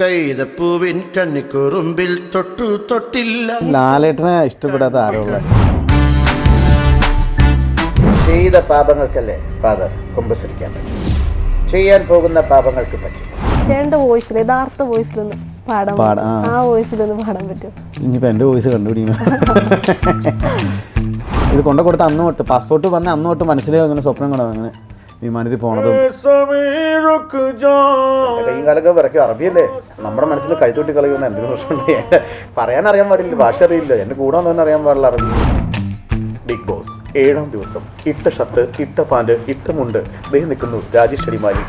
കൈതപ്പൂവിൻ കണ്ണിക്കുറുമ്പിൽ തൊട്ടു തൊട്ടില്ല. ലാലേട്ടനെ ഇഷ്ടപ്പെടാത്ത ആരുള്ള ചെയ്ത പാപങ്ങൾക്കല്ലേ ഫാദർ കുമ്പസരിക്കാൻ പറ്റും. ചെയ്യാൻ പോകുന്ന പാപങ്ങൾക്ക് പറ്റും. ചേട്ടന്റെ വോയിസിൽ യഥാർത്ഥ വോയിസിലൊന്ന് പാടാൻ പാടാം, ആ. ആ വോയിസിലൊന്ന് പാടാൻ പറ്റും. ഇനിയിപ്പോൾ എന്റെ വോയിസ് കണ്ടുപിടിക്കണം. ഇത് കൊണ്ട കൊടുത്ത അന്ന് തൊട്ട് പാസ്പോർട്ട് വന്ന അന്ന് തൊട്ട് മനസ്സിലാവും അങ്ങനെ സ്വപ്നം കാണാം അങ്ങനെ. വിമാനത്തിൽ പോണതും. ഈ കാലൊക്കെ വിറയ്ക്കും. അറബിയല്ലേ? നമ്മുടെ മനസ്സിൽ കൈത്തൊട്ടി കളയുന്ന എന്തെങ്കിലും പ്രശ്നമുണ്ട്? പറയാൻ അറിയാൻ പാടില്ല ഭാഷ അറിയില്ല എന്റെ കൂടെ തന്നെ അറിയാൻ പാടില്ല അറബി. ബിഗ് ബോസ് ഏഴാം ദിവസം. ഇട്ട ഷർട്ട് ഇട്ട പാന്റ് ഇട്ട മുണ്ട്. ദേ നിൽക്കുന്നു രാജേഷ് അടിമാലി.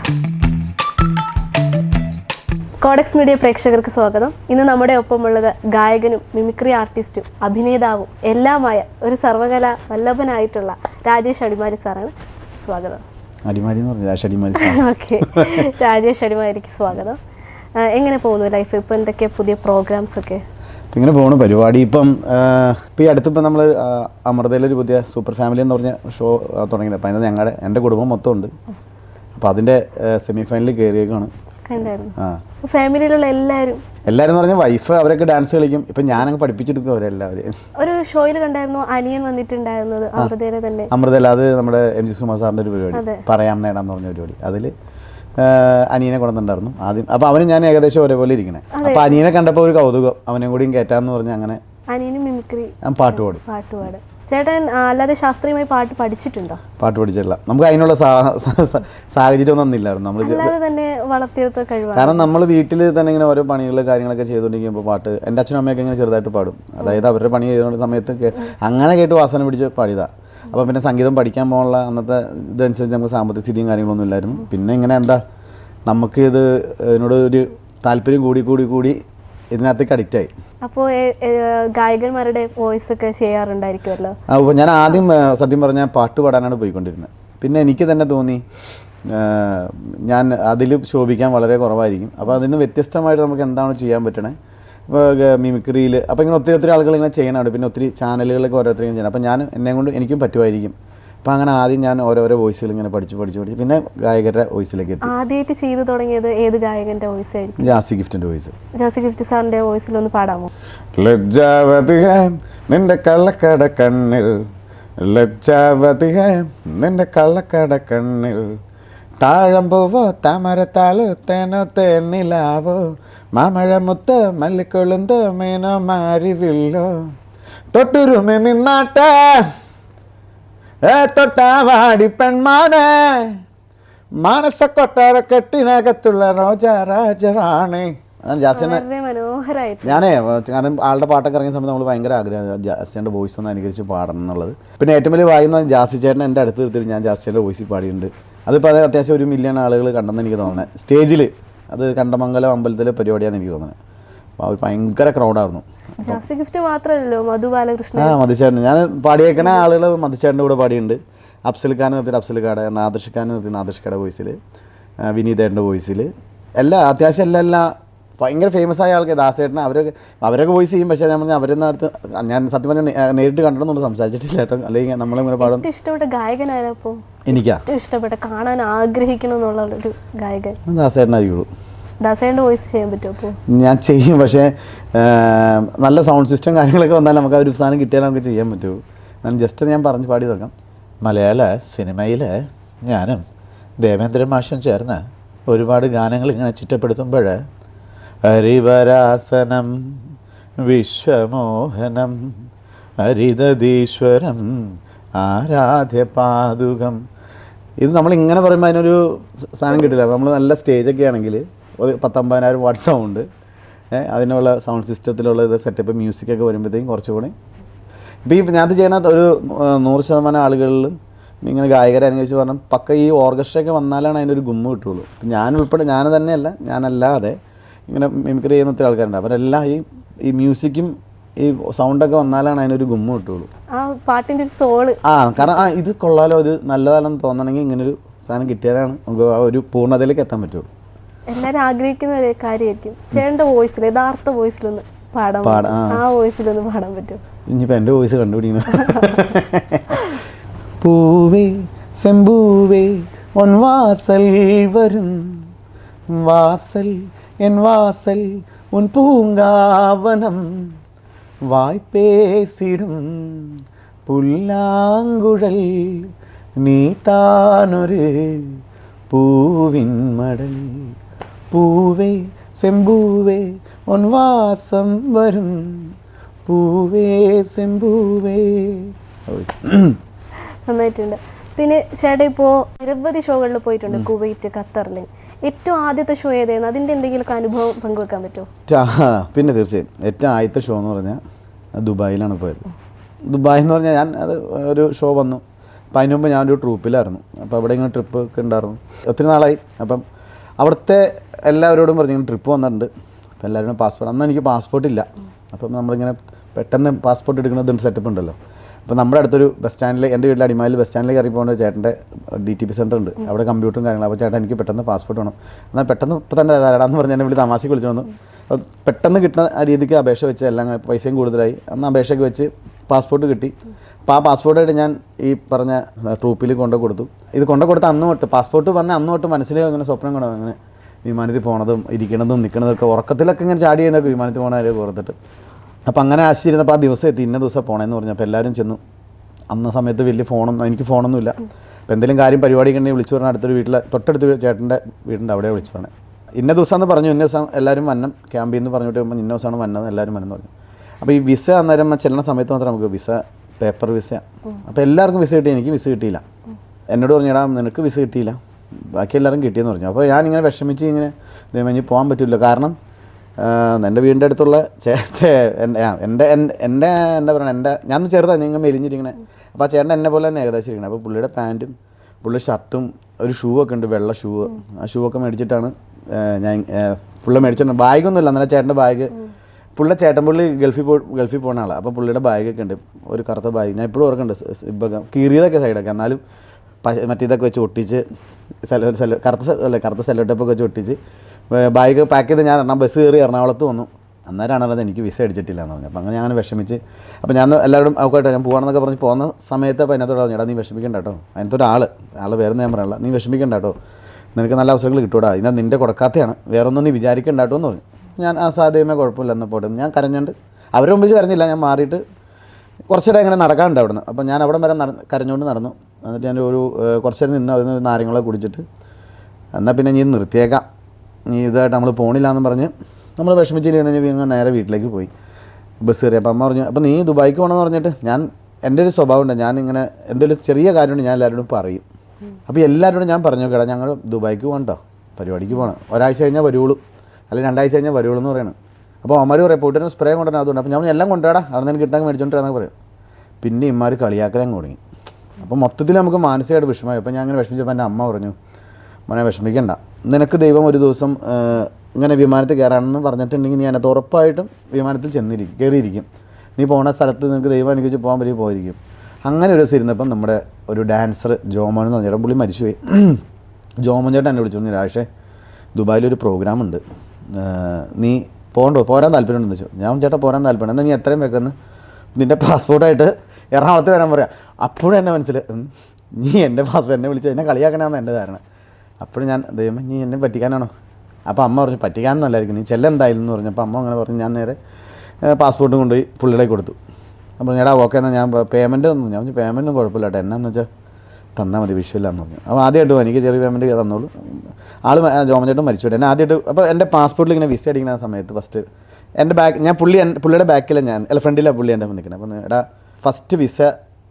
കോഡക്സ് മീഡിയ പ്രേക്ഷകർക്ക് സ്വാഗതം. ഇന്ന് നമ്മുടെ ഒപ്പമുള്ളത് ഗായകനും മിമിക്രി ആർട്ടിസ്റ്റും അഭിനേതാവും എല്ലാമായ ഒരു സർവകല വല്ലഭനായിട്ടുള്ള രാജേഷ് അടിമാലി സാറാണ്. സ്വാഗതം. അടിമാലി എന്ന് പറഞ്ഞു രാഷ അടിമാലി ഓക്കെ. രാജേഷ് അടിമാലിക്ക് സ്വാഗതം. എങ്ങനെ പോകുന്നു ലൈഫ്? ഇപ്പം എന്തൊക്കെ പുതിയ പ്രോഗ്രാംസ് ഒക്കെ? ഇങ്ങനെ പോണു. പരിപാടി ഇപ്പം ഇപ്പം ഈ അടുത്തിപ്പം നമ്മൾ അമൃതയിലൊരു പുതിയ സൂപ്പർ ഫാമിലി എന്ന് പറഞ്ഞ ഷോ തുടങ്ങിയത് അപ്പം അതിനകത്ത് ഞങ്ങളുടെ എന്റെ കുടുംബം മൊത്തം ഉണ്ട്. അപ്പോൾ അതിന്റെ സെമിഫൈനലിൽ കയറിയേക്കാണ്. ഫാമിലിയിലുള്ള എല്ലാവരും. എല്ലാവരും പറഞ്ഞ വൈഫ് അവരൊക്കെ ഡാൻസ് കളിക്കും. ഇപ്പൊ ഞാനങ്ങ് പഠിപ്പിച്ചെടുക്കും അവരെല്ലാവരും ഒരു ഷോയിൽ കണ്ടായിരുന്നു അനിയൻ വന്നിട്ടുണ്ടായിരുന്നത് അമൃതയിലെ തന്നെ. അമൃതയില അത് നമ്മുടെ എം ജി സുമാർ സാറിന്റെ ഒരു പരിപാടി. പറയാം നേടാന്ന് പറഞ്ഞ പരിപാടി. അതിൽ അനിയനെ കൊണ്ടുണ്ടായിരുന്നു ആദ്യം അപ്പൊ അവന് ഞാൻ ഏകദേശം ഒരേപോലെ ഇരിക്കണേ. അപ്പൊ അനിയനെ കണ്ടപ്പോ ഒരു കൗതുകം. അവനെ കൂടിയും കേറ്റാന്ന് പറഞ്ഞ് അങ്ങനെ പാട്ട് പാടും. പാട്ട് പാടും. ചേട്ടൻ അല്ലാതെ ശാസ്ത്രീയമായി പാട്ട് പഠിച്ചിട്ടുണ്ടോ? പാട്ട് പഠിച്ചിട്ടില്ല. നമുക്ക് അതിനുള്ള സാഹചര്യം ഒന്നും ഇല്ലായിരുന്നു നമ്മൾ അല്ലാതെ തന്നെ വളർത്തിയെടുത്ത കഴിവാണ്. കാരണം നമ്മൾ വീട്ടിൽ തന്നെ ഇങ്ങനെ ഓരോ പണികൾ കാര്യങ്ങളൊക്കെ ചെയ്തുകൊണ്ടിരിക്കുമ്പോൾ പാട്ട് എന്റെ അച്ഛനും അമ്മയൊക്കെ ഇങ്ങനെ ചെറുതായിട്ട് പാടും. അതായത് അവരുടെ പണി ചെയ്തുകൊണ്ട് സമയത്ത് അങ്ങനെ കേട്ട് വാസന പിടിച്ച് പാടിയതാ. അപ്പോൾ പിന്നെ സംഗീതം പഠിക്കാൻ പോകാനുള്ള അന്നത്തെ ഇതനുസരിച്ച് നമുക്ക് സാമ്പത്തിക സ്ഥിതിയും കാര്യങ്ങളൊന്നും ഇല്ലായിരുന്നു. പിന്നെ ഇങ്ങനെ എന്താ നമുക്ക് ഇത് ഇതിനോട് ഒരു താല്പര്യം കൂടി കൂടി കൂടി ഇതിനകത്തേക്ക് അഡിക്റ്റായി അപ്പോൾ ഗായകന്മാരുടെ വോയിസ് ഒക്കെ ചെയ്യാറുണ്ടായിരിക്കുമല്ലോ അപ്പോൾ ഞാൻ ആദ്യം സത്യം പറഞ്ഞാൽ പാട്ട് പാടാനാണ് പോയിക്കൊണ്ടിരുന്നത് പിന്നെ എനിക്ക് തന്നെ തോന്നി ഞാൻ അതിൽ ശോഭിക്കാൻ വളരെ കുറവായിരിക്കും. അപ്പോൾ അതിൽ നിന്ന് വ്യത്യസ്തമായിട്ട് നമുക്ക് എന്താണ് ചെയ്യാൻ പറ്റണേ? മിമിക്രിയിൽ അപ്പോൾ ഇങ്ങനെ ഒത്തിരി ഒത്തിരി ആളുകൾ ഇങ്ങനെ ചെയ്യണമുണ്ട് പിന്നെ ഒത്തിരി ചാനലുകളൊക്കെ ഓരോരുത്തരും ചെയ്യണം. അപ്പോൾ ഞാൻ എന്നെ കൊണ്ട് എനിക്കും പറ്റുമായിരിക്കും. അപ്പോൾ അങ്ങനെ ആദ്യം ഞാൻ ഓരോരോ വോയിസുകൾ ഇങ്ങനെ പഠിച്ചു പഠിച്ചു പഠിച്ചു പിന്നെ ഗായകരുടെ വോയിസിലേക്ക് എത്തി. ആദ്യമായിട്ട് ചെയ്തു തുടങ്ങിയത് ഏത് ഗായകന്റെ വോയിസ് ആയിരിക്കും? ജാസി ഗിഫ്റ്റിന്റെ വോയിസ് ജാസി ഗിഫ്റ്റ് സാറിന്റെ വോയിസിൽ ഒന്ന് പാടാമോ? ലജ്ജാവതിക നിന്റെ കള്ളക്കട കണ്ണിൽ. ലജ്ജാവതിക നിന്റെ കള്ളക്കട കണ്ണിൽ. താഴമ്പൂവോ താമരത്താലോ തേനോ തേനിലാവോ. മാമഴമുത്ത് മല്ലിക്കൊളുന്തോ മീനോ മാരിവില്ലോ. തൊട്ടുരുമേ നിന്നാട്ടെ. ഏ തൊട്ടാവാടി പെൺമാനെ. മാനസ കൊട്ടാര കെട്ടിനകത്തുള്ള റോജ രാജറാണ്. ഞാനേ കാരണം ആളുടെ പാട്ടൊക്കെ ഇറങ്ങിയ സമയത്ത് നമ്മൾ ഭയങ്കര ആഗ്രഹം. ജാസിയുടെ വോയിസ് ഒന്ന് അനുകരിച്ച് പാടണം എന്നുള്ളത്. പിന്നെ ഏറ്റവും വലിയ വായുന്ന ജാസി ചേട്ടൻ എന്റെ അടുത്ത് നിർത്തിയിട്ട് ഞാൻ ജാസിയുടെ വോയിസിൽ പാടിയിട്ടുണ്ട്. അതിപ്പോൾ അത് അത്യാവശ്യം ഒരു മില്യൺ ആളുകൾ കണ്ടെന്ന് എനിക്ക് തോന്നുന്നത് സ്റ്റേജിൽ അത് കണ്ടമംഗലം അമ്പലത്തിലെ പരിപാടിയാണെന്ന് എനിക്ക് തോന്നുന്നത് അപ്പോൾ അവർ ഭയങ്കര ക്രൗഡായിരുന്നു ജോസി ഗിഫ്റ്റ് മാത്രമല്ലോ മധു ബാലകൃഷ്ണൻ. ആ മതിച്ചേട്ടൻ ഞാൻ പാടിയേക്കണ ആളുകൾ മതിച്ചേട്ടന്റെ കൂടെ പാടിയിട്ടുണ്ട്. അഫ്സൽ ഖാൻ നിർത്തി അഫ്സൽ ഖാടെ നാദർഷ് ഖാൻ നിർത്തി നാദർഷ് ഖാടെ വോയിസിൽ വിനീതേട്ടന്റെ വോയിസിൽ എല്ലാ അത്യാവശ്യം എല്ലാ എല്ലാ ഭയങ്കര ഫേമസ് ആയ ആൾക്കാർ ദാസേട്ടൻ അവരൊക്കെ അവരൊക്കെ വോയിസ് ചെയ്യും. പക്ഷേ പറഞ്ഞാൽ അവരൊന്നും അടുത്ത് ഞാൻ സത്യം പറഞ്ഞാൽ നേരിട്ട് കണ്ടിട്ടൊന്നും സംസാരിച്ചിട്ടില്ല കേട്ടോ. അല്ലെങ്കിൽ നമ്മളിങ്ങനെ പാടും. ഇഷ്ടപ്പെട്ട എനിക്കാ ഇഷ്ടപ്പെട്ട കാണാൻ ആഗ്രഹിക്കണം എന്നുള്ള ഒരു ഗായകൻ. ദാസേട്ടനായിരിക്കുള്ളൂ. വോയിസ് ചെയ്യാൻ ഞാൻ ചെയ്യും പക്ഷേ നല്ല സൗണ്ട് സിസ്റ്റം കാര്യങ്ങളൊക്കെ വന്നാൽ നമുക്ക് ആ ഒരു സാധനം കിട്ടിയാൽ നമുക്ക് ചെയ്യാൻ പറ്റുമോ ഞാൻ ജസ്റ്റ് ഞാൻ പറഞ്ഞു പാടി നോക്കാം. മലയാള സിനിമയിൽ ഞാനും ദേവേന്ദ്ര മാഷും ചേർന്ന് ഒരുപാട് ഗാനങ്ങൾ ഇങ്ങനെ ചിട്ടപ്പെടുത്തുമ്പോൾ ഹരിവരാസനം വിശ്വമോഹനം ഹരിതീശ്വരം ആരാധ്യ പാതുകം ഇത് നമ്മൾ ഇങ്ങനെ പറയുമ്പോൾ അതിനൊരു സാധനം കിട്ടില്ല. നമ്മൾ നല്ല സ്റ്റേജൊക്കെ ആണെങ്കിൽ ഒരു പത്തമ്പതിനായിരം വാട്ട് സൗണ്ട് ഏഹ് അതിനുള്ള സൗണ്ട് സിസ്റ്റത്തിലുള്ള ഇത് സെറ്റപ്പ് മ്യൂസിക്കൊക്കെ വരുമ്പോഴത്തേക്കും കുറച്ചുകൂടി. ഇപ്പോൾ ഈ ഞാനത് ചെയ്യണ ഒരു നൂറ് ശതമാനം ആളുകളിലും ഇങ്ങനെ ഗായകരെ അനുകരിച്ച് പറഞ്ഞാൽ പക്ക ഈ ഓർക്കസ്ട്രയൊക്കെ വന്നാലാണ് അതിന്റെ ഒരു ഗുമ്മ കിട്ടുള്ളൂ ഇപ്പം ഞാൻ ഉൾപ്പെടെ ഞാൻ തന്നെയല്ല ഞാനല്ലാതെ ഇങ്ങനെ മിമിക്രി ചെയ്യുന്ന ഒത്തിരി ആൾക്കാരുണ്ട്. അവരെല്ലാം ഈ ഈ മ്യൂസിക്കും ഈ സൗണ്ടൊക്കെ വന്നാലാണ് അതിനൊരു ഗുമ്മ കിട്ടുള്ളൂ ആ പാട്ടിന്റെ ഒരു സോൾ ആ കാരണം ആ ഇത് കൊള്ളാലോ ഇത് നല്ലതാണെന്ന് തോന്നണമെങ്കിൽ ഇങ്ങനൊരു സാധനം കിട്ടിയാലാണ് നമുക്ക് ആ ഒരു പൂർണതയിലേക്ക് എത്താൻ പറ്റുള്ളൂ എല്ലാരും ആഗ്രഹിക്കുന്ന ഒരു കാര്യമായിരിക്കും. ചേട്ടന്റെ വോയിസിൽ യഥാർത്ഥ വോയിസിലൊന്ന് പാടാൻ ആ. വോയിസിലൊന്ന് പാടാൻ പറ്റും. ഇനിയിപ്പോ എന്റെ വോയിസ് കണ്ടുപിടിക്കണം. പൂവേ സെമ്പൂവേ ഒൻ വാസൽ വരും. വാസൽ എൻ വാസൽ ഉൻ പൂങ്കാവനം. വായ്പേസിടും പുല്ലാങ്കുഴൽ. നീ താനൊരു പൂവിൻ മടൽ. പൂവേ സെമ്പൂവേ ഒൻ വാസം വരും. പൂവേ സെമ്പൂവേ നന്നായിട്ടുണ്ട്. പിന്നെ ചേട്ടാ ഇപ്പോൾ നിരവധി ഷോകളിൽ പോയിട്ടുണ്ട് കുവൈറ്റ് ഖത്തറിൽ ഏറ്റവും ആദ്യത്തെ ഷോ ഏതായിരുന്നു? അതിന്റെ എന്തെങ്കിലുമൊക്കെ അനുഭവം പങ്കുവെക്കാൻ പറ്റുമോ? പിന്നെ തീർച്ചയായും. ഏറ്റവും ആദ്യത്തെ ഷോ എന്ന് പറഞ്ഞാൽ ദുബായിലാണ് പോയത്. ദുബായ് എന്ന് പറഞ്ഞാൽ ഞാൻ അത് ഒരു ഷോ വന്നു. അപ്പം അതിന് ഞാനൊരു ട്രൂപ്പിലായിരുന്നു. അപ്പോൾ അവിടെ ഇങ്ങനെ ട്രിപ്പ് ഒക്കെ ഉണ്ടായിരുന്നു. ഒത്തിരി നാളായി. അപ്പം അവിടുത്തെ എല്ലാവരോടും പറഞ്ഞു ട്രിപ്പ് വന്നിട്ടുണ്ട്. അപ്പോൾ എല്ലാവരും പാസ്പോർട്ട് അന്ന് എനിക്ക് പാസ്പോർട്ട് ഇല്ല. അപ്പം നമ്മളിങ്ങനെ പെട്ടെന്ന് പാസ്പോർട്ട് എടുക്കുന്നതും സെറ്റപ്പ് ഉണ്ടല്ലോ. അപ്പോൾ നമ്മുടെ അടുത്തൊരു ബസ് സ്റ്റാൻഡിൽ എന്റെ വീട്ടിൽ അടിമാലിൽ ബസ് സ്റ്റാൻഡിൽ കയറി പോകുന്ന ചേട്ടന്റെ ഡി ടി പി സെന്റർ ഉണ്ട്. അവിടെ കമ്പ്യൂട്ടറും കാര്യങ്ങളും. അപ്പോൾ ചേട്ടൻ എനിക്ക് പെട്ടെന്ന് പാസ്പോർട്ട് വേണം. എന്നാൽ പെട്ടെന്ന് ഇപ്പോൾ തന്നെ തരാടാന്ന് പറഞ്ഞ് എന്നെ വിളി തമാശക്ക് വിളിച്ചു വന്നു. പെട്ടെന്ന് കിട്ടുന്ന രീതിക്ക് അപേക്ഷ വെച്ച് എല്ലാം പൈസയും കൂടുതലായി. അന്ന് അപേക്ഷയൊക്കെ വെച്ച് പാസ്പോർട്ട് കിട്ടി. അപ്പോൾ ആ പാസ്പോർട്ടായിട്ട് ഞാൻ ഈ പറഞ്ഞ ട്രൂപ്പിൽ കൊണ്ടു കൊടുത്തു. ഇത് കൊണ്ടു കൊടുത്ത അന്ന് തൊട്ട് പാസ്പോർട്ട് വന്ന അന്ന് തൊട്ട് മനസ്സിൽ അങ്ങനെ സ്വപ്നം കാണും. അങ്ങനെ വിമാനത്തിൽ പോണതും ഇരിക്കണതും നിൽക്കണതൊക്കെ ഉറക്കത്തിലൊക്കെ ഇങ്ങനെ ചാടി ചെയ്യുന്നതൊക്കെ വിമാനത്തിൽ പോകണവരെ ഓർത്തിട്ട്. അപ്പോൾ അങ്ങനെ ആശിച്ചിരുന്നപ്പോൾ ആ ദിവസം എത്തി. ഇന്ന ദിവസം പോകണമെന്ന് പറഞ്ഞപ്പോൾ എല്ലാവരും ചെന്നു. അന്ന സമയത്ത് വലിയ ഫോണൊന്നും എനിക്ക് ഫോണൊന്നുമില്ല. അപ്പോൾ എന്തെങ്കിലും കാര്യം പരിപാടി കണ്ടെങ്കിൽ വിളിച്ചു പറഞ്ഞാൽ അടുത്തൊരു വീട്ടിലെ തൊട്ടടുത്ത് ചേട്ടന്റെ വീടിന്റെ അവിടെ വിളിച്ചു പറഞ്ഞത്. ഇന്ന ദിവസം എന്ന് പറഞ്ഞു. ഇന്ന ദിവസം എല്ലാവരും വന്നം. ക്യാമ്പിൽ നിന്ന് പറഞ്ഞിട്ട് ഇന്ന ദിവസമാണ് വന്നത് എല്ലാവരും വന്നെന്ന് പറഞ്ഞു. അപ്പോൾ ഈ വിസ അന്നേരം ചെല്ലുന്ന സമയത്ത് മാത്രം നമുക്ക് വിസ പേപ്പർ വിസ. അപ്പോൾ എല്ലാവർക്കും വിസ കിട്ടി എനിക്ക് വിസ കിട്ടിയില്ല. എന്നോട് പറഞ്ഞിടാ നിനക്ക് വിസ കിട്ടിയില്ല. ബാക്കി എല്ലാവരും കിട്ടിയെന്ന് പറഞ്ഞു. അപ്പോൾ ഞാൻ ഇങ്ങനെ വിഷമിച്ച് ഇങ്ങനെ ദൈവം പോകാൻ പറ്റില്ല കാരണം എന്റെ വീടിന്റെ അടുത്തുള്ള ചേ എന്റെ എന്റെ എന്താ പറയുക എന്റെ ഞാൻ ചെറുതാണ് നിങ്ങൾ മെലിഞ്ഞിരിക്കണേ. അപ്പോൾ ആ ചേട്ടൻ എന്നെ പോലെ തന്നെ ഏകദേശം ഇരിക്കണേ. അപ്പോൾ പുള്ളിയുടെ പാന്റും പുള്ളി ഷർട്ടും ഒരു ഷൂ ഒക്കെ ഉണ്ട് വെള്ള ഷൂ. ആ ഷൂ ഒക്കെ മേടിച്ചിട്ടാണ് ഞാൻ പുള്ളി മേടിച്ചിട്ടുണ്ട് ബാഗൊന്നുമില്ല അന്നേരം ചേട്ടന്റെ ബാഗ് പുള്ളിയുടെ ചേട്ടൻ പുള്ളി ഗൾഫിൽ പോ ഗൾഫിൽ പോകുന്ന ആളാണ് അപ്പോൾ പുള്ളിയുടെ ബാഗൊക്കെ ഉണ്ട്. ഒരു കറുത്ത ബാഗ്. ഞാൻ ഇപ്പോഴും ഓർക്കുന്നുണ്ട്. ഇപ്പൊക്കെ കീറിയതൊക്കെ സൈഡൊക്കെ എന്നാലും പശ- മറ്റേ ഇതൊക്കെ വെച്ച് ഒട്ടിച്ച് സെലോ സെല്ലോ കറുത്ത അല്ല കറുത്ത ടേപ്പൊക്കെ വെച്ച് ഒട്ടിച്ച് ബാഗ് പാക്ക് ചെയ്ത് ഞാൻ എറണാകുളം ബസ് കയറി എറണാകുളത്ത് വന്നു. അന്നേരമാണ് അത് എനിക്ക് വിസ അടിച്ചിട്ടില്ല എന്ന് പറഞ്ഞു അപ്പോൾ അങ്ങനെ ഞാൻ വിഷമിച്ച് അപ്പോൾ ഞാൻ എല്ലാവരും അവക്കായിട്ട് ഞാൻ പോകണമെന്നൊക്കെ പറഞ്ഞ് പോകുന്ന സമയത്ത് അപ്പോൾ അതിനകത്തോട് പറഞ്ഞു നീ വിഷമിക്കണ്ട കേട്ടോ. അതിനകത്ത് ഒരാൾ ആൾ വേറെ ഞാൻ പറയാനുള്ള നീ വിഷമിക്കണ്ട കേട്ടോ. നിനക്ക് നല്ല അവസരങ്ങൾ കിട്ടൂടാ. ഇതിനകത്ത് നിന്റെ കൊടുക്കാത്തയാണ്. വേറൊന്നും നീ വിചാരിക്കണ്ട കേട്ടോ എന്ന് പറഞ്ഞു. ഞാൻ ആ സാധ്യമേ കുഴപ്പമില്ല എന്നാൽ പോട്ടെ ഞാൻ കരഞ്ഞുണ്ട് അവരെ മുമ്പിൽ കരഞ്ഞില്ല ഞാൻ മാറിയിട്ട് കുറച്ചിടെ ഇങ്ങനെ നടക്കാനുണ്ട് അവിടുന്ന്. അപ്പോൾ ഞാൻ അവിടെ വരെ നട കരഞ്ഞുകൊണ്ട് നടന്നു. എന്നിട്ട് ഞാൻ ഒരു കുറച്ച് നേരം നിന്ന് അതിന് നാരങ്ങളെ കുടിച്ചിട്ട് എന്നാൽ പിന്നെ നീ നിർത്തിയേക്കാം. നീ ഇതായിട്ട് നമ്മൾ പോണില്ല എന്ന് പറഞ്ഞ് നമ്മൾ വിഷമിച്ചിരുന്ന് കഴിഞ്ഞാൽ ഞങ്ങൾ നേരെ വീട്ടിലേക്ക് പോയി. ബസ് കയറി. അപ്പോൾ അമ്മ പറഞ്ഞു അപ്പോൾ നീ ദുബായിക്ക് പോകണമെന്ന് പറഞ്ഞിട്ട് ഞാൻ എന്റെ ഒരു സ്വഭാവമുണ്ട് ഞാൻ ഇങ്ങനെ എന്തെങ്കിലും ചെറിയ കാര്യമുണ്ട് ഞാൻ എല്ലാവരോടും പറയും. അപ്പോൾ എല്ലാവരോടും ഞാൻ പറഞ്ഞു കേടാ ഞങ്ങൾ ദുബായിക്ക് പോകണ്ടോ പരിപാടിക്ക് പോകണം. ഒരാഴ്ച കഴിഞ്ഞാൽ വരുള്ളൂ അല്ലെങ്കിൽ രണ്ടാഴ്ച കഴിഞ്ഞാൽ വരുള്ളൂ എന്ന് പറയണം. അപ്പോൾ അമ്മമാർ പറയും പോയിട്ടിന് സ്പ്രേ കൊണ്ടുവരണം അതുകൊണ്ട് അപ്പോൾ ഞാൻ എല്ലാം കൊണ്ടുവരാടാ അവിടെ നിന്ന് കിട്ടാൻ മേടിച്ചോണ്ടിരാന്നൊക്കെ പറയും. പിന്നെ ഇമ്മാർ കളിയാക്കലാൻ തുടങ്ങി. അപ്പോൾ മൊത്തത്തിൽ നമുക്ക് മാനസികമായിട്ട് വിഷമമായി. അപ്പോൾ ഞാൻ അങ്ങനെ വിഷമിച്ചപ്പോൾ എന്റെ അമ്മ പറഞ്ഞു മോനെ വിഷമിക്കണ്ട. നിനക്ക് ദൈവം ഒരു ദിവസം ഇങ്ങനെ വിമാനത്തിൽ കയറാണെന്ന് പറഞ്ഞിട്ടുണ്ടെങ്കിൽ നീ അതിനകത്ത് ഉറപ്പായിട്ടും വിമാനത്തിൽ ചെന്നിരിക്കും കയറിയിരിക്കും. നീ പോണ സ്ഥലത്ത് നിനക്ക് ദൈവം അനുഭവിച്ച് പോകാൻ പറ്റി പോയിരിക്കും. അങ്ങനെ ഒരു ദിവസം ഇരുന്നപ്പം നമ്മുടെ ഒരു ഡാൻസർ ജോമോൻ എന്ന് പറഞ്ഞിട്ട് പുള്ളി മരിച്ചുപോയി. ജോമോൻ ചേട്ടൻ എന്നെ വിളിച്ചു പറഞ്ഞു രാഷേ ദുബായിലൊരു പ്രോഗ്രാം ഉണ്ട്. നീ പോകണ്ടോ? പോരാൻ താല്പര്യമുണ്ടെന്ന് വെച്ചു ഞാൻ ചേട്ടാ പോരാൻ താല്പര്യം എന്നാൽ നീ എത്രയും വെക്കുന്നു നിന്റെ പാസ്പോർട്ടായിട്ട് എറണാകുളത്ത് വരാൻ പറയാം. അപ്പോഴും എന്നെ മനസ്സിൽ നീ എന്റെ പാസ്പോർട്ട് എന്നെ വിളിച്ച് എന്നെ കളിയാക്കണമെന്ന് എന്റെ ധാരണ. അപ്പോഴും ഞാൻ ദൈവം നീ എന്നെ പറ്റിക്കാനാണോ? അപ്പോൾ അമ്മ പറഞ്ഞു പറ്റിക്കാനൊന്നല്ലായിരിക്കും നീ ചെല്ലെന്തായാലും എന്ന് പറഞ്ഞപ്പോൾ അമ്മ അങ്ങനെ പറഞ്ഞു ഞാൻ നേരെ പാസ്പോർട്ടും കൊണ്ടുപോയി പുള്ളിയുടെ കൊടുത്തു. അപ്പോൾ ഞാൻ ഓക്കെ എന്നാൽ ഞാൻ പേയ്മെന്റ് ഒന്നും ഞാൻ പേയ്മെന്റും കുഴപ്പമില്ല കേട്ടോ. എന്നാന്ന് വെച്ചാൽ തന്നാൽ മതി വിഷയമില്ലാന്ന് പറഞ്ഞു. അപ്പോൾ ആദ്യമായിട്ട് എനിക്ക് ചെറിയ പേയ്മെന്റ് തന്നോളൂ. ആൾ ജോമൻ മരിച്ചു എന്നെ ആദ്യമായിട്ട് അപ്പോൾ എന്റെ പാസ്പോർട്ടിൽ ഇങ്ങനെ വിസ അടിക്കുന്ന സമയത്ത് ഫസ്റ്റ് എന്റെ ബാക്ക് ഞാൻ പുള്ളി പുള്ളിയുടെ ബാക്കിലാണ് ഞാൻ അല്ല ഫ്രണ്ടിലാണ് പുള്ളി എന്റെ നിൽക്കുന്നത് അപ്പം എടാ ഫസ്റ്റ് വിസ